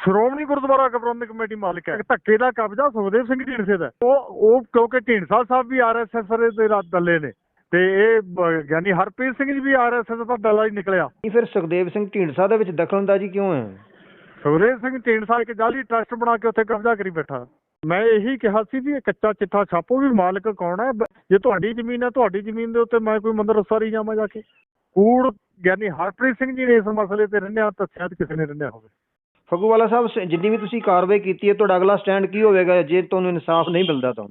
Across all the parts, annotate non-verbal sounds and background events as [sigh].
ਸ਼੍ਰੋਮਣੀ ਗੁਰਦੁਆਰਾ ਪ੍ਰਬੰਧਕ committee ਮਾਲਕ ਹੈ। ਧੱਕੇ ਦਾ ਕਬਜ਼ਾ ਸੁਖਦੇਵ ਸਿੰਘ ਢੀਂਡਸੇ ਦਾ। ਉਹ ਉਹ ਕਿਉਂਕਿ ਢੀਂਡਸਾ ਸਾਹਿਬ ਵੀ ਆਰਐਸਐਸ ਦੇ ਦੱਲੇ ਨੇ। ਤੇ ਇਹ ਗਿਆਨੀ ਹਰਪ੍ਰੀਤ ਸਿੰਘ ਜੀ ਵੀ ਆਰਐਸਐਸ ਦਾ ਦੱਲਾ ਹੀ ਨਿਕਲਿਆ। ਫਿਰ ਸੁਖਦੇਵ ਸਿੰਘ ਢੀਂਡਸਾ ਦੇ ਵਿੱਚ ਦਖਲਅੰਦਾਜ਼ੀ ਕਿਉਂ ਹੈ? ਸੁਖਦੇਵ ਸਿੰਘ ਢੀਂਡਸਾ ਇੱਕ ਜਾਲੀ ਟਰਸਟ ਬਣਾ ਕੇ ਉੱਥੇ ਕਬਜ਼ਾ ਕਰੀ ਬੈਠਾ। ਮੈਂ ਇਹੀ ਕਿਹਾ ਸੀ ਵੀ ਇਹ ਕੱਚਾ ਚਿੱਠਾ ਛਾਪੋ ਵੀ ਮਾਲਕ ਕੌਣ ਹੈ? ਜੇ ਤੁਹਾਡੀ ਜ਼ਮੀਨ ਹੈ ਤੁਹਾਡੀ ਜ਼ਮੀਨ ਦੇ ਉੱਤੇ ਮੈਂ ਕੋਈ ਮੰਦਰ ਉਸਾਰੀ ਜਾਵਾਂ ਜਾ ਕੇ। ਕੂੜ ਗਿਆਨੀ ਹਰਪ੍ਰੀਤ ਸਿੰਘ ਜੀ ਨੇ ਇਸ ਮਸਲੇ ਤੇ ਰਹਿੰਦਿਆਂ ਤਾਂ ਸ਼ਾਇਦ ਕਿਸੇ ਨੇ ਰਹਿੰਦਿਆ ਹੋਵੇ। ਫਗੂਵਾਲਾ ਸਾਹਿਬ ਜਿੰਨੀ ਵੀ ਤੁਸੀਂ ਕਾਰਵਾਈ ਕੀਤੀ ਹੈ ਤੁਹਾਡਾ ਅਗਲਾ ਸਟੈਂਡ ਕੀ ਹੋਵੇਗਾ ਜੇ ਤੁਹਾਨੂੰ ਇਨਸਾਫ ਨਹੀਂ ਮਿਲਦਾ ਤਾਂ?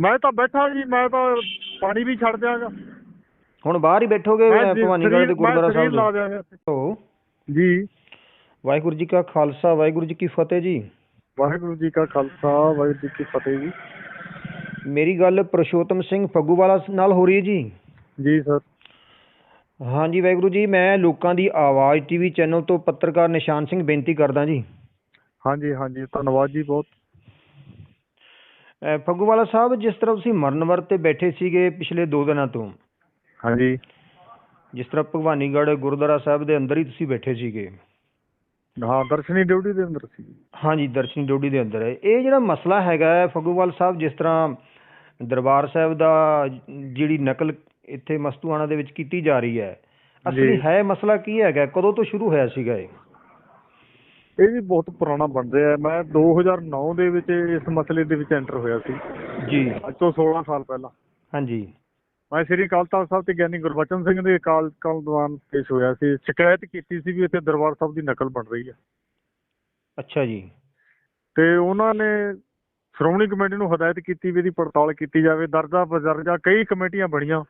ਮੈਂ ਤਾਂ ਬੈਠਾ ਜੀ ਮੈਂ ਤਾਂ ਪਾਣੀ ਵੀ ਛੱਡ ਦਿਆਂਗਾ। ਹੁਣ ਬਾਹਰ ਹੀ ਬੈਠੋਗੇ ਭਵਾਨੀਗੜ੍ਹ ਦੇ ਗੁਰਦੁਆਰਾ ਸਾਹਿਬ ਹੋ ਜੀ। ਵਾਹਿਗੁਰੂ ਜੀ ਕਾ ਖਾਲਸਾ ਵਾਹਿਗੁਰੂ ਜੀ ਕੀ ਫਤਿਹ ਜੀ। ਵਾਹਿਗੁਰੂ ਜੀ ਕਾ ਖਾਲਸਾ ਵਾਹਿਗੁਰੂ ਜੀ ਕੀ ਫਤਿਹ ਜੀ। ਮੇਰੀ ਗੱਲ ਪ੍ਰਸ਼ੋਤਮ ਸਿੰਘ ਫੱਗੂਵਾਲਾ ਨਾਲ ਹੋ ਰਹੀ ਹੈ ਜੀ? ਜੀ ਸਰ। ਹਾਂਜੀ ਵਾਹਿਗੁਰੂ ਜੀ ਮੈਂ ਲੋਕਾਂ ਦੀ ਆਵਾਜ਼ ਟੀਵੀ ਚੈਨਲ ਤੋਂ ਪੱਤਰਕਾਰ ਨਿਸ਼ਾਨ ਸਿੰਘ ਬੇਨਤੀ ਕਰਦਾ ਜੀ। ਹਾਂਜੀ ਹਾਂਜੀ ਧੰਨਵਾਦ ਜੀ ਬਹੁਤ। ਅਹ ਫੱਗੂਵਾਲਾ ਸਾਹਿਬ ਜਿਸ ਤਰ੍ਹਾਂ ਤੁਸੀਂ ਮਰਨ ਵਰਤ ਤੇ ਬੈਠੇ ਸੀਗੇ ਪਿਛਲੇ 2 ਦਿਨਾਂ ਤੋਂ ਹਾਂਜੀ। ਜਿਸ ਤਰ੍ਹਾਂ ਭਵਾਨੀਗੜ੍ਹ ਗੁਰਦੁਆਰਾ ਸਾਹਿਬ ਦੇ ਅੰਦਰ ਹੀ ਤੁਸੀਂ ਬੈਠੇ ਸੀਗੇ। ਹਾਂ ਦਰਸ਼ਨੀ ਡਿਊਟੀ ਦੇ ਅੰਦਰ ਸੀ। ਹਾਂਜੀ ਦਰਸ਼ਨੀ ਡਿਊਟੀ ਦੇ ਅੰਦਰ ਹੈ। ਇਹ ਜਿਹੜਾ ਮਸਲਾ ਹੈਗਾ ਹੈ ਫਗੂਵਾਲ ਸਾਹਿਬ ਜਿਸ ਤਰ੍ਹਾਂ ਦਰਬਾਰ ਸਾਹਿਬ ਦਾ ਜਿਹੜੀ ਨਕਲ ਇੱਥੇ ਮਸਤੂਆਣਾ ਦੇ ਵਿੱਚ ਕੀਤੀ ਜਾ ਰਹੀ ਹੈ। ਅਸਲੀ। ਹੈ ਮਸਲਾ ਕੀ ਹੈਗਾ? ਕਦੋਂ ਤੋਂ ਸ਼ੁਰੂ ਹੋਇਆ ਸੀਗਾ ਇਹ? ਇਹ ਵੀ ਬਹੁਤ ਪੁਰਾਣਾ ਬਣ ਰਿਹਾ ਹੈ। ਮੈਂ 2009 ਦੇ ਵਿੱਚ ਇਸ ਮਸਲੇ ਦੇ ਵਿੱਚ ਐਂਟਰ ਹੋਇਆ ਸੀ। ਜੀ। ਅੱਜ ਤੋਂ 16 ਸਾਲ ਪਹਿਲਾਂ। ਹਾਂਜੀ। ਮੈਂ ਸ੍ਰੀ ਅਕਾਲ ਤਖਤ ਸਾਹਿਬ ਤੇ ਗਿਆਨੀ ਗੁਰਬਚਨ ਸਿੰਘ ਦੇ ਅਕਾਲ ਕਾਲ ਦੌਰਾਨ ਪੇਸ਼ ਹੋਇਆ ਸੀ। ਸ਼ਿਕਾਇਤ ਕੀਤੀ ਸੀ ਵੀ ਇੱਥੇ ਦਰਬਾਰ ਸਾਹਿਬ ਦੀ ਨਕਲ ਬਣ ਰਹੀ ਹੈ। ਅੱਛਾ ਜੀ। ਤੇ ਉਹਨਾਂ ਨੇ ਸ਼੍ਰੋਮਣੀ ਕਮੇਟੀ ਨੂੰ ਹਦਾਇਤ ਕੀਤੀ ਵੀ ਇਹਦੀ ਪੜਤਾਲ ਕੀਤੀ ਜਾਵੇ। ਦਰਜਾ ਬਦਰਜਾ ਕਈ ਕਮੇਟੀਆਂ ਬਣੀਆਂ।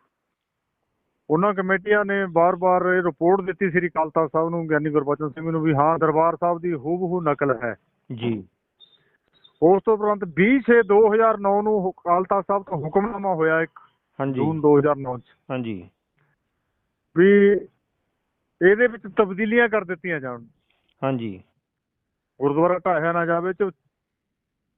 ਉਹਨਾਂ ਕਮੇਟੀਆਂ ਨੇ ਬਾਰ-ਬਾਰ ਇਹ ਰਿਪੋਰਟ ਦਿੱਤੀ ਸ੍ਰੀ ਅਕਾਲ ਤਖਤ ਸਾਹਿਬ ਨੂੰ ਗਿਆਨੀ ਗੁਰਬਚਨ ਸਿੰਘ ਨੂੰ ਵੀ ਹਾਂ ਦਰਬਾਰ ਸਾਹਿਬ ਦੀ ਹੂਬਹੂ ਨਕਲ ਹੈ। ਜੀ। ਉਸ ਤੋਂ ਉਪਰੰਤ 20/6/2009 ਨੂੰ ਹੁ- ਅਕਾਲ ਤਖਤ ਸਾਹਿਬ ਤੋਂ ਹੁਕਮਨਾਮਾ ਹੋਇਆ ਇੱਕ ਹਾਂਜੀ। ਜੂਨ 2009 ਚ। ਹਾਂਜੀ। ਵੀ ਇਹਦੇ ਵਿੱਚ ਤਬਦੀਲੀਆਂ ਕਰ ਦਿੱਤੀਆਂ ਜਾਣ। ਹਾਂਜੀ। ਗੁਰਦੁਆਰਾ ਢਾਹਿਆ ਨਾ ਜਾਵੇ ਤੇ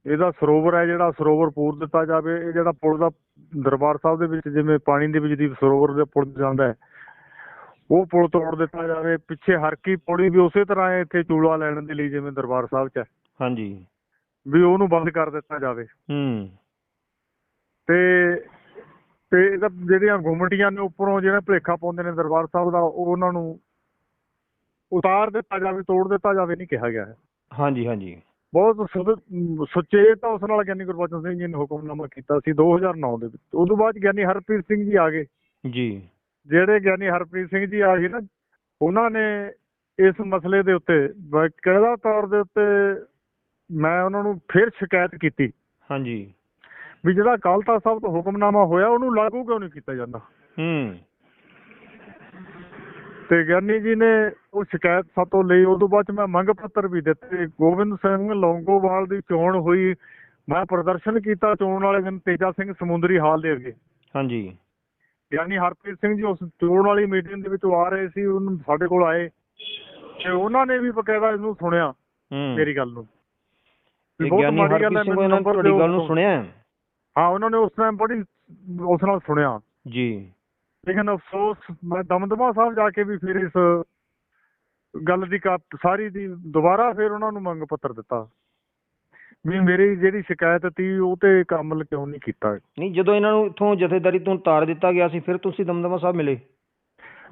ਇਹਦਾ ਸਰੋਵਰ ਹੈ ਜਿਹੜਾ ਸਰੋਵਰ ਪੂਰ ਦਿੱਤਾ ਜਾਵੇ। ਇਹ ਜਿਹੜਾ ਪੁਲ ਦਾ ਦਰਬਾਰ ਸਾਹਿਬ ਦੇ ਵਿੱਚ ਜਿਵੇਂ ਪਾਣੀ ਦੇ ਵਿੱਚ ਦੀ ਸਰੋਵਰ ਦੇ ਪੁਲ ਜਾਂਦਾ ਹੈ ਉਹ ਪੁਲ ਤੋੜ ਦਿੱਤਾ ਜਾਵੇ। ਪਿੱਛੇ ਹਰਕੀ ਪੌੜੀ ਵੀ ਉਸੇ ਤਰ੍ਹਾਂ ਹੈ ਇੱਥੇ ਚੂਲਾ ਲੈਣ ਦੇ ਲਈ ਜਿਵੇਂ ਦਰਬਾਰ ਸਾਹਿਬ 'ਚ ਹਾਂਜੀ। ਵੀ ਉਹਨੂੰ ਬੰਦ ਕਰ ਦਿੱਤਾ ਜਾਵੇ। ਹੂੰ। ਤੇ ਤੇ ਇਹਦਾ ਜਿਹੜੀਆਂ ਗੁੰਮਟੀਆਂ ਨੇ ਉੱਪਰੋਂ ਜਿਹੜਾ ਭਲੇਖਾ ਪਾਉਂਦੇ ਨੇ ਦਰਬਾਰ ਸਾਹਿਬ ਦਾ ਉਹ ਉਹਨਾਂ ਨੂੰ ਉਤਾਰ ਦਿੱਤਾ ਜਾਵੇ ਤੋੜ ਦਿੱਤਾ ਜਾਵੇ ਨਹੀਂ ਕਿਹਾ ਗਿਆ ਹੈ। ਹਾਂਜੀ ਹਾਂਜੀ। ਬਹੁਤ ਸੁਧ- ਸੁਚੇਤ ਉਸ ਨਾਲ ਗਿਆਨੀ ਗੁਰਬਚਨ ਸਿੰਘ ਜੀ ਨੇ ਹੁਕਮਨਾਮਾ ਕੀਤਾ ਸੀ 2009 ਦੇ ਵਿੱਚ। ਤੋਂ ਬਾਅਦ ਗਿਆਨੀ ਹਰਪ੍ਰੀਤ ਸਿੰਘ ਜੀ ਆ ਗਏ। ਜੀ। ਜਿਹੜੇ ਗਿਆਨੀ ਹਰਪ੍ਰੀਤ ਸਿੰਘ ਜੀ ਆ ਗਏ ਨਾ ਉਹਨਾਂ ਨੇ ਇਸ ਮਸਲੇ ਦੇ ਉੱਤੇ ਬਕਾਇਦਾ ਤੌਰ ਦੇ ਉੱਤੇ ਮੈਂ ਉਹਨਾਂ ਨੂੰ ਫਿਰ ਸ਼ਿਕਾਇਤ ਕੀਤੀ ਹਾਂਜੀ। ਵੀ ਜਿਹੜਾ ਅਕਾਲ ਤਖਤ ਸਾਹਿਬ ਤੋਂ ਹੁਕਮਨਾਮਾ ਹੋਇਆ ਉਹਨੂੰ ਲਾਗੂ ਕਿਉਂ ਨਹੀਂ ਕੀਤਾ ਜਾਂਦਾ? ਹੂੰ। ਤੇ ਗਿਆਨੀ ਜੀ ਨੇ ਉਹ ਸ਼ਿਕਾਇਤ ਸਾਤੋਂ ਲਈ। ਉਸ ਤੋਂ ਬਾਅਦ ਮੈਂ ਮੰਗ ਪੱਤਰ ਵੀ ਦਿੱਤੇ। ਗੋਬਿੰਦ ਸਿੰਘ ਲੌਂਗੋਵਾਲ ਦੀ ਚੋਣ ਹੋਈ। ਮੈਂ ਪ੍ਰਦਰਸ਼ਨ ਕੀਤਾ ਚੋਣ ਵਾਲੇ ਦਿਨ ਤੇਜਾ ਸਿੰਘ ਸਮੁੰਦਰੀ ਹਾਲ ਦੇ ਅੱਗੇ ਹਾਂਜੀ। ਯਾਨੀ ਹਰਪ੍ਰੀਤ ਸਿੰਘ ਜੀ ਉਸ ਚੋਣ ਵਾਲੀ ਮੀਟਿੰਗ ਦੇ ਵਿੱਚ ਆ ਰਹੇ ਸੀ। ਉਹਨੂੰ ਸਾਡੇ ਕੋਲ ਆਏ। ਤੇ ਉਹਨਾਂ ਨੇ ਵੀ ਬਕਾਇਦਾ ਇਹਨੂੰ ਸੁਣਿਆ ਮੇਰੀ ਗੱਲ ਨੂੰ। ਗਿਆਨੀ ਹਰਪ੍ਰੀਤ ਸਿੰਘ ਨੇ ਤੁਹਾਡੀ। ਗੱਲ ਨੂੰ ਸੁਣਿਆ? ਹਾਂ ਉਹਨਾਂ ਨੇ ਉਸ ਟਾਈਮ ਬੜੀ ਉਸ ਨਾਲ ਸੁਣਿਆ। ਜੀ। ਲੇਕਿਨ ਅਫਸੋਸ ਮੈਂ ਦਮਦਮਾ ਸਾਹਿਬ ਜਾ ਕੇ ਵੀ ਫਿਰ ਇਸ ਗੱਲ ਦੀ ਸਾਰੀ ਦੀ ਦੁਬਾਰਾ ਫਿਰ ਉਹਨਾਂ ਨੂੰ ਮੰਗ ਪੱਤਰ ਦਿੱਤਾ। ਵੀ ਮੇਰੀ ਜਿਹੜੀ ਸ਼ਿਕਾਇਤ ਸੀ ਉਹ ਤੇ ਇੱਕ ਅਮਲ ਕਿਉਂ ਨਹੀਂ ਕੀਤਾ? ਨਹੀਂ ਜਦੋਂ ਇਹਨਾਂ ਨੂੰ ਇੱਥੋਂ ਜਥੇਦਾਰੀ ਤੋਂ ਤਾਰ ਦਿੱਤਾ ਗਿਆ ਸੀ ਫਿਰ ਤੁਸੀਂ ਦਮਦਮਾ ਸਾਹਿਬ ਮਿਲੇ?